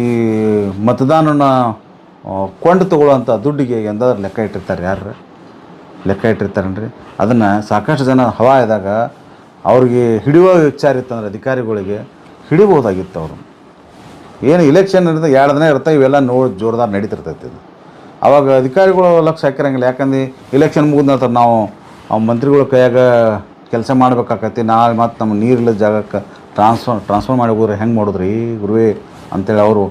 ಆ, ಕೊಂಡು ತಗೊಳ್ಳೋಂಥ ದುಡ್ಡಿಗೆ ಎಂದಾದ್ರೂ ಲೆಕ್ಕ ಇಟ್ಟಿರ್ತಾರೆ ಯಾರು ಲೆಕ್ಕ ಇಟ್ಟಿರ್ತಾರನ್ರಿ? ಅದನ್ನು ಸಾಕಷ್ಟು ಜನ ಹವಾ ಇದ್ದಾಗ ಅವ್ರಿಗೆ ಹಿಡಿಯೋ ವಿಚಾರ ಇತ್ತಂದ್ರೆ ಅಧಿಕಾರಿಗಳಿಗೆ ಹಿಡಿಬೋದಾಗಿತ್ತು ಅವರು. ಏನು ಇಲೆಕ್ಷನ್ ಇರ್ತದೆ ಎರಡು ದಿನ ಇರುತ್ತೆ, ಇವೆಲ್ಲ ನೋಡಿ ಜೋರ್ದಾರ್ ನಡೀತಿರ್ತೈತೆ ಇದು. ಅವಾಗ ಅಧಿಕಾರಿಗಳು ಲಕ್ಷ ಹಾಕಿರಂಗಿಲ್ಲ ಯಾಕಂದ್ರೆ ಇಲೆಕ್ಷನ್ ಮುಗಿದ ನಂತರ ನಾವು ಮಂತ್ರಿಗಳ ಕೈಯಾಗ ಕೆಲಸ ಮಾಡ್ಬೇಕಾಕತಿ ನಾಳೆ ಮತ್ತು ನಮ್ಮ ನೀರಿಲ್ಲದ ಜಾಗಕ್ಕೆ ಟ್ರಾನ್ಸ್ಫರ್ ಟ್ರಾನ್ಸ್ಫರ್ ಮಾಡಿ ಹೋದ್ರೆ ಹೆಂಗೆ ಮಾಡಿದ್ರಿ? ಗುರುವೇ, ಅಂತೇಳಿ ಅವರು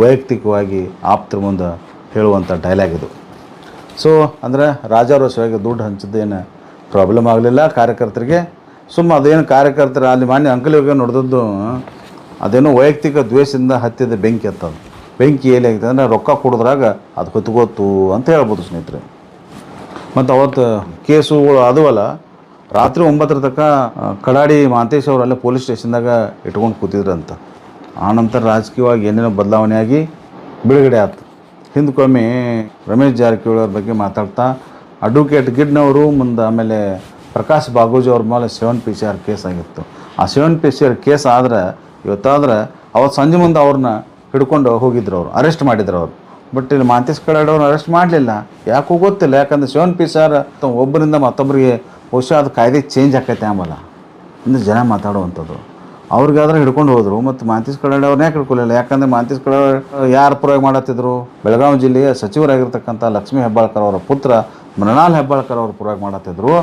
ವೈಯಕ್ತಿಕವಾಗಿ ಆಪ್ತರ ಮುಂದೆ ಹೇಳುವಂಥ ಡೈಲಾಗ್ ಇದು. ಸೊ ಅಂದರೆ ರಾಜಾರೋಷವಾಗಿ ದುಡ್ಡು ಹಂಚಿದ್ದೇನು ಪ್ರಾಬ್ಲಮ್ ಆಗಲಿಲ್ಲ, ಕಾರ್ಯಕರ್ತರಿಗೆ. ಸುಮ್ಮ ಅದೇನು ಕಾರ್ಯಕರ್ತರು ಅಲ್ಲಿ ಮಾನ್ಯ ಅಂಕಲ್ ಯೋಗ ನೋಡಿದದ್ದು ಅದೇನೋ ವೈಯಕ್ತಿಕ ದ್ವೇಷದಿಂದ ಹತ್ತಿದ ಬೆಂಕಿ ಅಂತ ಬೆಂಕಿ ಎಲ್ಲಿ ಆಗ್ತದೆ. ಅಂದರೆ ರೊಕ್ಕ ಕೊಡಿದ್ರಾಗ ಅದು ಹೊತ್ಕೋತು ಅಂತ ಹೇಳ್ಬೋದು ಸ್ನೇಹಿತರೆ. ಮತ್ತು ಅವತ್ತು ಕೇಸುಗಳು ಅದುವಲ್ಲ, ರಾತ್ರಿ ಒಂಬತ್ತರ ತನಕ ಕಡಾಡಿ ಮಾಂತೇಶ್ ಅವರಲ್ಲೇ ಪೊಲೀಸ್ ಸ್ಟೇಷನ್ದಾಗ ಇಟ್ಕೊಂಡು ಕೂತಿದ್ರಂತ. ಆನಂತರ ರಾಜಕೀಯವಾಗಿ ಏನೇನೋ ಬದಲಾವಣೆ ಆಗಿ ಬಿಡುಗಡೆ ಆಯ್ತು ಹಿಂದ್ಕೊಮ್ಮೆ ರಮೇಶ್ ಜಾರಕಿಹೊಳಿ ಅವ್ರ ಬಗ್ಗೆ ಮಾತಾಡ್ತಾ, ಅಡ್ವೊಕೇಟ್ ಗಿಡ್ನವರು ಮುಂದೆ ಆಮೇಲೆ ಪ್ರಕಾಶ್ ಬಾಗೂಜಿ ಅವ್ರ ಮೇಲೆ seven P C R case ಆಗಿತ್ತು. ಆ seven P C R case ಆದ್ರೆ ಇವತ್ತಾದ್ರೆ ಅವತ್ತು ಸಂಜೆ ಮುಂದೆ ಅವ್ರನ್ನ ಹಿಡ್ಕೊಂಡು ಹೋಗಿದ್ರು ಅವರು ಅರೆಸ್ಟ್ ಮಾಡಿದ್ರು ಅವರು. ಬಟ್ ಇಲ್ಲಿ ಮಾಂತೇಶ್ ಕಡಾಡಿ ಅವ್ರನ್ನ ಅರೆಸ್ಟ್ ಮಾಡಲಿಲ್ಲ. ಯಾಕೂ ಗೊತ್ತಿಲ್ಲ, ಯಾಕಂದ್ರೆ ಶಿವನ್ ಪಿ ಸರ್ ಒಬ್ಬರಿಂದ ಮತ್ತೊಬ್ಬರಿಗೆ ಬಹುಶಃ ಅದು ಕಾಯ್ದೆ ಚೇಂಜ್ ಆಕೈತೆ ಆಮೇಲೆ ಅಂದ್ರೆ ಜನ ಮಾತಾಡುವಂಥದ್ದು. ಅವ್ರಿಗಾದ್ರೆ ಹಿಡ್ಕೊಂಡು ಹೋದರು, ಮತ್ತು ಮಾಂತೇಶ್ ಕಡಾಡಿ ಅವ್ರನ್ನ ಯಾಕೆ ಹಿಡ್ಕೊಳ್ಳಿಲ್ಲ ಯಾಕಂದ್ರೆ ಮಾಂತೇಶ್ ಕಡಾಡಿ ಯಾರು ಪ್ರಯೋಗ ಮಾಡತ್ತಿದ್ರು? ಬೆಳಗಾವಿ ಜಿಲ್ಲೆಯ ಸಚಿವರಾಗಿರ್ತಕ್ಕಂಥ ಲಕ್ಷ್ಮೀ ಹೆಬ್ಬಾಳ್ಕರ್ ಅವರ ಪುತ್ರ ಮೃಣಾಲ್ ಹೆಬ್ಬಾಳ್ಕರ್ ಅವರು ಪುರಾಗ್ ಮಾಡತ್ತಿದ್ರು.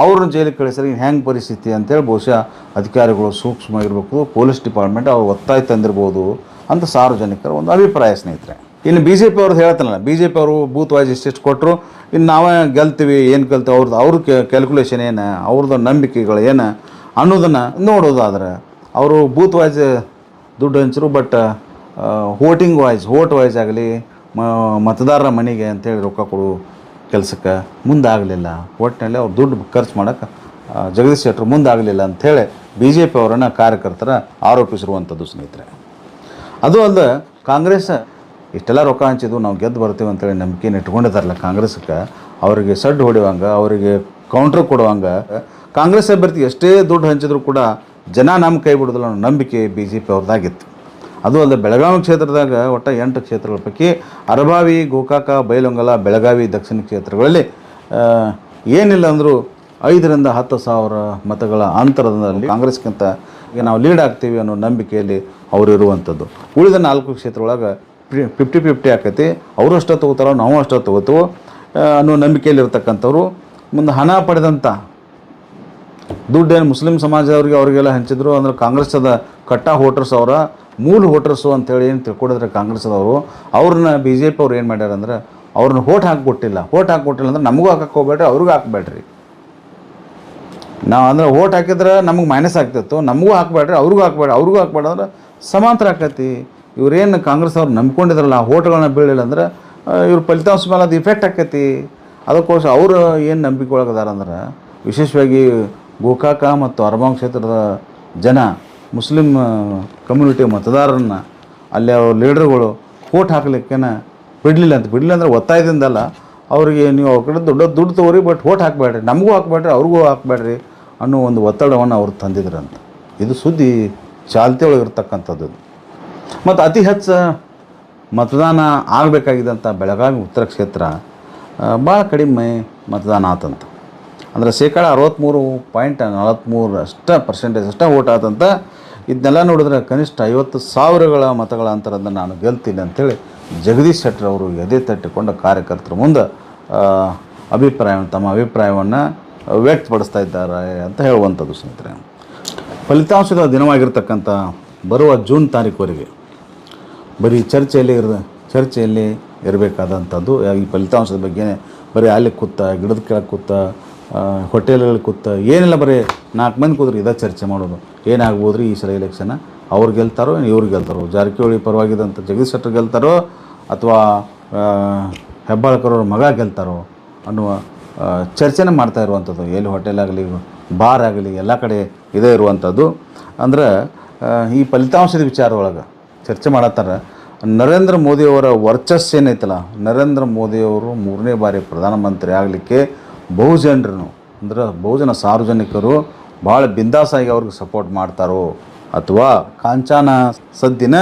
ಅವ್ರನ್ನ ಜೈಲಿಗೆ ಕಳಿಸಿದ್ರೆ ಹೆಂಗೆ ಪರಿಸ್ಥಿತಿ ಅಂತೇಳಿ ಬಹುಶಃ ಅಧಿಕಾರಿಗಳು ಸೂಕ್ಷ್ಮ ಇರಬೇಕು, ಪೊಲೀಸ್ ಡಿಪಾರ್ಟ್ಮೆಂಟ್ ಅವ್ರು ಒತ್ತಾಯ ತಂದಿರ್ಬೋದು ಅಂತ ಸಾರ್ವಜನಿಕರ ಒಂದು ಅಭಿಪ್ರಾಯ ಸ್ನೇಹಿತರೆ. ಇನ್ನು ಬಿ ಜೆ ಪಿ ಅವ್ರದ್ದು ಹೇಳ್ತಾನಲ್ಲ ಬಿ ಜೆ ಪಿ ಅವರು ಬೂತ್ ವೈಸ್ ಇಷ್ಟಿಷ್ಟು ಕೊಟ್ಟರು ಇನ್ನು ನಾವೇ ಗೆಲ್ತೀವಿ, ಏನು ಗೆಲ್ತೀವಿ ಅವ್ರದ್ದು ಅವ್ರ ಕ್ಯಾಲ್ಕುಲೇಷನ್ ಏನು ಅವ್ರದ್ದು ನಂಬಿಕೆಗಳು ಏನು ಅನ್ನೋದನ್ನು ನೋಡೋದಾದ್ರೆ, ಅವರು ಬೂತ್ ವೈಸ್ ದುಡ್ಡು ಹಂಚರು but voting wise vote wise ಆಗಲಿ ಮತದಾರರ ಮನೆಗೆ ಅಂತೇಳಿ ರೊಕ್ಕ ಕೊಡು ಕೆಲಸಕ್ಕೆ ಮುಂದಾಗಲಿಲ್ಲ. ಒಟ್ಟಿನಲ್ಲಿ ಅವ್ರು ದುಡ್ಡು ಖರ್ಚು ಮಾಡೋಕ್ಕೆ ಜಗದೀಶ್ ಶೆಟ್ಟರು ಮುಂದಾಗಲಿಲ್ಲ ಅಂಥೇಳಿ ಬಿ ಜೆ ಪಿ ಅವರನ್ನು ಕಾರ್ಯಕರ್ತರ ಆರೋಪಿಸಿರುವಂಥದ್ದು ಸ್ನೇಹಿತರೆ. ಅದು ಅಲ್ಲದೆ ಕಾಂಗ್ರೆಸ್ ಇಷ್ಟೆಲ್ಲ ರೊಕ್ಕ ಹಂಚಿದ್ದು ನಾವು ಗೆದ್ದು ಬರ್ತೀವಿ ಅಂತೇಳಿ ನಂಬಿಕೆನ ಇಟ್ಕೊಂಡಿದ್ದಾರಲ್ಲ ಕಾಂಗ್ರೆಸ್ಗೆ ಅವರಿಗೆ ಸಡ್ಡು ಹೊಡೆಯುವಂಗೆ, ಅವರಿಗೆ ಕೌಂಟ್ರ್ ಕೊಡುವಂಗ, ಕಾಂಗ್ರೆಸ್ ಅಭ್ಯರ್ಥಿ ಎಷ್ಟೇ ದುಡ್ಡು ಹಂಚಿದ್ರು ಕೂಡ ಜನ ನಮ್ಮ ಕೈ ಬಿಡೋದಿಲ್ಲ ಅನ್ನೋ ನಂಬಿಕೆ ಬಿ ಜೆ ಪಿ ಅವ್ರದ್ದಾಗಿತ್ತು. ಅದು ಅಲ್ಲದೆ ಬೆಳಗಾವಿ ಕ್ಷೇತ್ರದಾಗ ಒಟ್ಟು ಎಂಟು ಕ್ಷೇತ್ರಗಳ ಪೈಕಿ ಅರಬಾವಿ, ಗೋಕಾಕ, ಬೈಲೊಂಗಲ, ಬೆಳಗಾವಿ, ದಕ್ಷಿಣ ಕ್ಷೇತ್ರಗಳಲ್ಲಿ ಏನಿಲ್ಲ ಅಂದರೂ ಐದರಿಂದ ಹತ್ತು ಸಾವಿರ ಮತಗಳ ಅಂತರದಲ್ಲಿ ಕಾಂಗ್ರೆಸ್ಗಿಂತ ಈಗ ನಾವು ಲೀಡ್ ಆಗ್ತೀವಿ ಅನ್ನೋ ನಂಬಿಕೆಯಲ್ಲಿ ಅವರು ಇರುವಂಥದ್ದು. ಉಳಿದ ನಾಲ್ಕು ಕ್ಷೇತ್ರಗಳಾಗ ಫಿಫ್ಟಿ ಫಿಫ್ಟಿ ಆಕೈತಿ. ಅವರು ಅಷ್ಟೇ ತೊಗೋತಾರೋ, ನಾವು ಅಷ್ಟೇ ತೊಗೋತೀವೋ ಅನ್ನೋ ನಂಬಿಕೆಯಲ್ಲಿರ್ತಕ್ಕಂಥವ್ರು ಮುಂದೆ ಹಣ ಪಡೆದಂಥ ದುಡ್ಡೇನು ಮುಸ್ಲಿಂ ಸಮಾಜದವ್ರಿಗೆ ಅವರಿಗೆಲ್ಲ ಹಂಚಿದ್ರು ಅಂದ್ರೆ ಕಾಂಗ್ರೆಸ್ಸದ ಕಟ್ಟ ವೋಟರ್ಸ್ ಅವರ. ಮೂಲ ವೋಟರ್ಸು ಅಂತೇಳಿ ಏನು ತಿಳ್ಕೊಂಡಿದ್ರೆ ಕಾಂಗ್ರೆಸ್ದವರು, ಅವ್ರನ್ನ ಬಿ ಜೆ ಪಿ ಅವ್ರು ಏನು ಮಾಡ್ಯಾರ ಅಂದ್ರೆ, ಅವ್ರನ್ನ ಹೋಟ್ ಹಾಕಿಬಿಟ್ಟಿಲ್ಲ. ಹೋಟ್ ಹಾಕ್ಬಿಟ್ಟಿಲ್ಲ ಅಂದ್ರೆ ನಮಗೂ ಹಾಕಕ್ಕೆ ಹೋಗ್ಬೇಡ್ರಿ, ಅವ್ರಿಗೂ ಹಾಕ್ಬೇಡ್ರಿ. ನಾವು ಅಂದ್ರೆ ಓಟ್ ಹಾಕಿದ್ರೆ ನಮಗೆ ಮೈನಸ್ ಆಗ್ತಿತ್ತು, ನಮಗೂ ಹಾಕ್ಬೇಡ್ರಿ, ಅವ್ರಿಗೂ ಹಾಕ್ಬೇಡ ಅವ್ರಿಗೂ ಹಾಕ್ಬೇಡ ಅಂದ್ರೆ ಸಮಾಂತರ ಆಕತಿ. ಇವ್ರೇನು ಕಾಂಗ್ರೆಸ್ ಅವ್ರು ನಂಬ್ಕೊಂಡಿದ್ರಲ್ಲ, ಆ ಓಟ್ಗಳನ್ನ ಬೀಳಿಲ್ಲ ಅಂದ್ರೆ ಇವ್ರ ಫಲಿತಾಂಶ ಮೇಲೆ ಅದು ಇಫೆಕ್ಟ್ ಆಕತಿ. ಅದಕ್ಕೋಸ್ಕರ ಅವರು ಏನು ನಂಬಿಕೆ ಒಳಗದಾರಂದ್ರೆ ವಿಶೇಷವಾಗಿ ಗೋಕಾಕ ಮತ್ತು ಅರಬಾಂಗ್ ಕ್ಷೇತ್ರದ ಜನ ಮುಸ್ಲಿಂ ಕಮ್ಯುನಿಟಿ ಮತದಾರರನ್ನ ಅಲ್ಲಿ ಅವ್ರ ಲೀಡರ್ಗಳು ಕೋಟ್ ಹಾಕ್ಲಿಕ್ಕೇನ ಬಿಡಲಿಲ್ಲ ಅಂತ. ಬಿಡಲಿಲ್ಲ ಅಂದ್ರೆ ಒತ್ತಾಯದಿಂದಲ್ಲ ಅವರಿಗೆ ನೀವು ಅವ್ರ ಕಡೆ ದೊಡ್ಡ ದುಡ್ಡು ತಗೋರಿ ಬಟ್ ಓಟ್ ಹಾಕಬೇಡ್ರಿ. ನಮಗೂ ಹಾಕಬೇಡ್ರಿ, ಅವ್ರಿಗೂ ಹಾಕಬೇಡ್ರಿ ಅನ್ನೋ ಒಂದು ಒತ್ತಡವನ್ನು ಅವ್ರು ತಂದಿದ್ರಂತ. ಇದು ಸುದ್ದಿ ಚಾಲ್ತಿ ಒಳಗಿರ್ತಕ್ಕಂಥದ್ದು ಮತ್ತು ಅತಿ ಹೆಚ್ಚು ಮತದಾನ ಆಗಬೇಕಾಗಿದ್ದಂಥ ಬೆಳಗಾವಿ ಉತ್ತರ ಕ್ಷೇತ್ರ ಭಾಳ ಕಡಿಮೆ ಮತದಾನ ಆತಂತ. ಅಂದರೆ ಶೇಕಡ ಅರವತ್ತ್ಮೂರು ಪಾಯಿಂಟ್ ನಲವತ್ತ್ಮೂರು ಅಷ್ಟ ಪರ್ಸೆಂಟೇಜ್ ಅಷ್ಟೇ ಓಟ್ ಇದನ್ನೆಲ್ಲ ನೋಡಿದ್ರೆ ಕನಿಷ್ಠ ಐವತ್ತು ಸಾವಿರಗಳ ಮತಗಳ ಅಂತರದಿಂದ ನಾನು ಗೆಲ್ತೀನಿ ಅಂಥೇಳಿ ಜಗದೀಶ್ ಶೆಟ್ಟರ್ ಅವರು ಎದೆ ತಟ್ಟಿಕೊಂಡ ಕಾರ್ಯಕರ್ತರ ಮುಂದೆ ಅಭಿಪ್ರಾಯವನ್ನು, ತಮ್ಮ ಅಭಿಪ್ರಾಯವನ್ನು ವ್ಯಕ್ತಪಡಿಸ್ತಾ ಇದ್ದಾರೆ ಅಂತ ಹೇಳುವಂಥದ್ದು ಸ್ನೇಹಿತರೆ. ಫಲಿತಾಂಶದ ದಿನವಾಗಿರ್ತಕ್ಕಂಥ ಬರುವ ಜೂನ್ ತಾರೀಕುವರೆಗೆ ಬರೀ ಚರ್ಚೆಯಲ್ಲಿ ಇರ ಚರ್ಚೆಯಲ್ಲಿ ಇರಬೇಕಾದಂಥದ್ದು, ಈ ಫಲಿತಾಂಶದ ಬಗ್ಗೆ ಬರೀ ಅಲ್ಲಿ ಕೂತ, ಗಿಡದ ಕೆಳಗೆ ಕೂತ ಹೋಟೆಲ್ಗಳಲ್ಲಿ ಕೂತ ಏನೆಲ್ಲ ಬರೀ ನಾಲ್ಕು ಮಂದಿ ಕೂತ್ರೆ ಇದೇ ಚರ್ಚೆ ಮಾಡೋದು. ಏನಾಗ್ಬೋದು ರೀ ಈ ಸಲ ಎಲೆಕ್ಷನ್ ಅವ್ರು ಗೆಲ್ತಾರೋ ಇವ್ರು ಗೆಲ್ತಾರೋ? ಜಾರಕಿಹೊಳಿ ಪರವಾಗಿದ್ದಂಥ ಜಗದೀಶ್ ಶೆಟ್ಟರ್ ಗೆಲ್ತಾರೋ ಅಥವಾ ಹೆಬ್ಬಾಳ್ಕರ್ ಅವ್ರ ಮಗ ಗೆಲ್ತಾರೋ ಅನ್ನುವ ಚರ್ಚೆನೇ ಮಾಡ್ತಾ ಇರುವಂಥದ್ದು. ಎಲ್ಲಿ ಹೋಟೆಲ್ ಆಗಲಿ ಬಾರ್ ಆಗಲಿ, ಎಲ್ಲ ಕಡೆ ಇದೇ ಇರುವಂಥದ್ದು. ಅಂದ್ರೆ ಈ ಫಲಿತಾಂಶದ ವಿಚಾರದೊಳಗೆ ಚರ್ಚೆ ಮಾಡತ್ತಾರ. ನರೇಂದ್ರ ಮೋದಿಯವರ ವರ್ಚಸ್ ಏನೈತಲ್ಲ, ನರೇಂದ್ರ ಮೋದಿಯವರು ಮೂರನೇ ಬಾರಿ ಪ್ರಧಾನಮಂತ್ರಿ ಆಗಲಿಕ್ಕೆ ಬಹುಜನರು. ಅಂದ್ರೆ ಬಹುಜನ ಸಾರ್ವಜನಿಕರು ಭಾಳ ಬಿಂದಾಸಾಗಿ ಅವ್ರಿಗೆ ಸಪೋರ್ಟ್ ಮಾಡ್ತಾರೋ? ಅಥವಾ ಕಾಂಚಾನ ಸದ್ದಿನ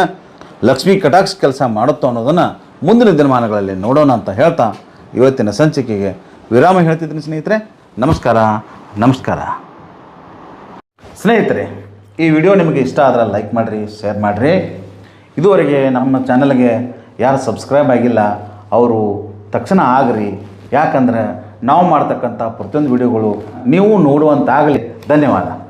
ಲಕ್ಷ್ಮೀ ಕಟಾಕ್ಷ ಕೆಲಸ ಮಾಡುತ್ತೋ ಅನ್ನೋದನ್ನು ಮುಂದಿನ ದಿನಮಾನಗಳಲ್ಲಿ ನೋಡೋಣ ಅಂತ ಹೇಳ್ತಾ ಇವತ್ತಿನ ಸಂಚಿಕೆಗೆ ವಿರಾಮ ಹೇಳ್ತಿದ್ದೀನಿ ಸ್ನೇಹಿತರೆ, ನಮಸ್ಕಾರ ನಮಸ್ಕಾರ. ಸ್ನೇಹಿತರೆ, ಈ ವಿಡಿಯೋ ನಿಮಗೆ ಇಷ್ಟ ಆದ್ರೆ ಲೈಕ್ ಮಾಡಿರಿ, ಶೇರ್ ಮಾಡಿರಿ. ಇದುವರೆಗೆ ನಮ್ಮ ಚಾನಲ್ಗೆ ಯಾರು ಸಬ್ಸ್ಕ್ರೈಬ್ ಆಗಿಲ್ಲ, ಅವರು ತಕ್ಷಣ ಆಗ್ರಿ. ಯಾಕಂದ್ರೆ ನಾವು ಮಾಡ್ತಕ್ಕಂಥ ಪ್ರತಿಯೊಂದು ವಿಡಿಯೋಗಳು ನೀವು ನೋಡುವಂತಾಗಲಿ. ಧನ್ಯವಾದ.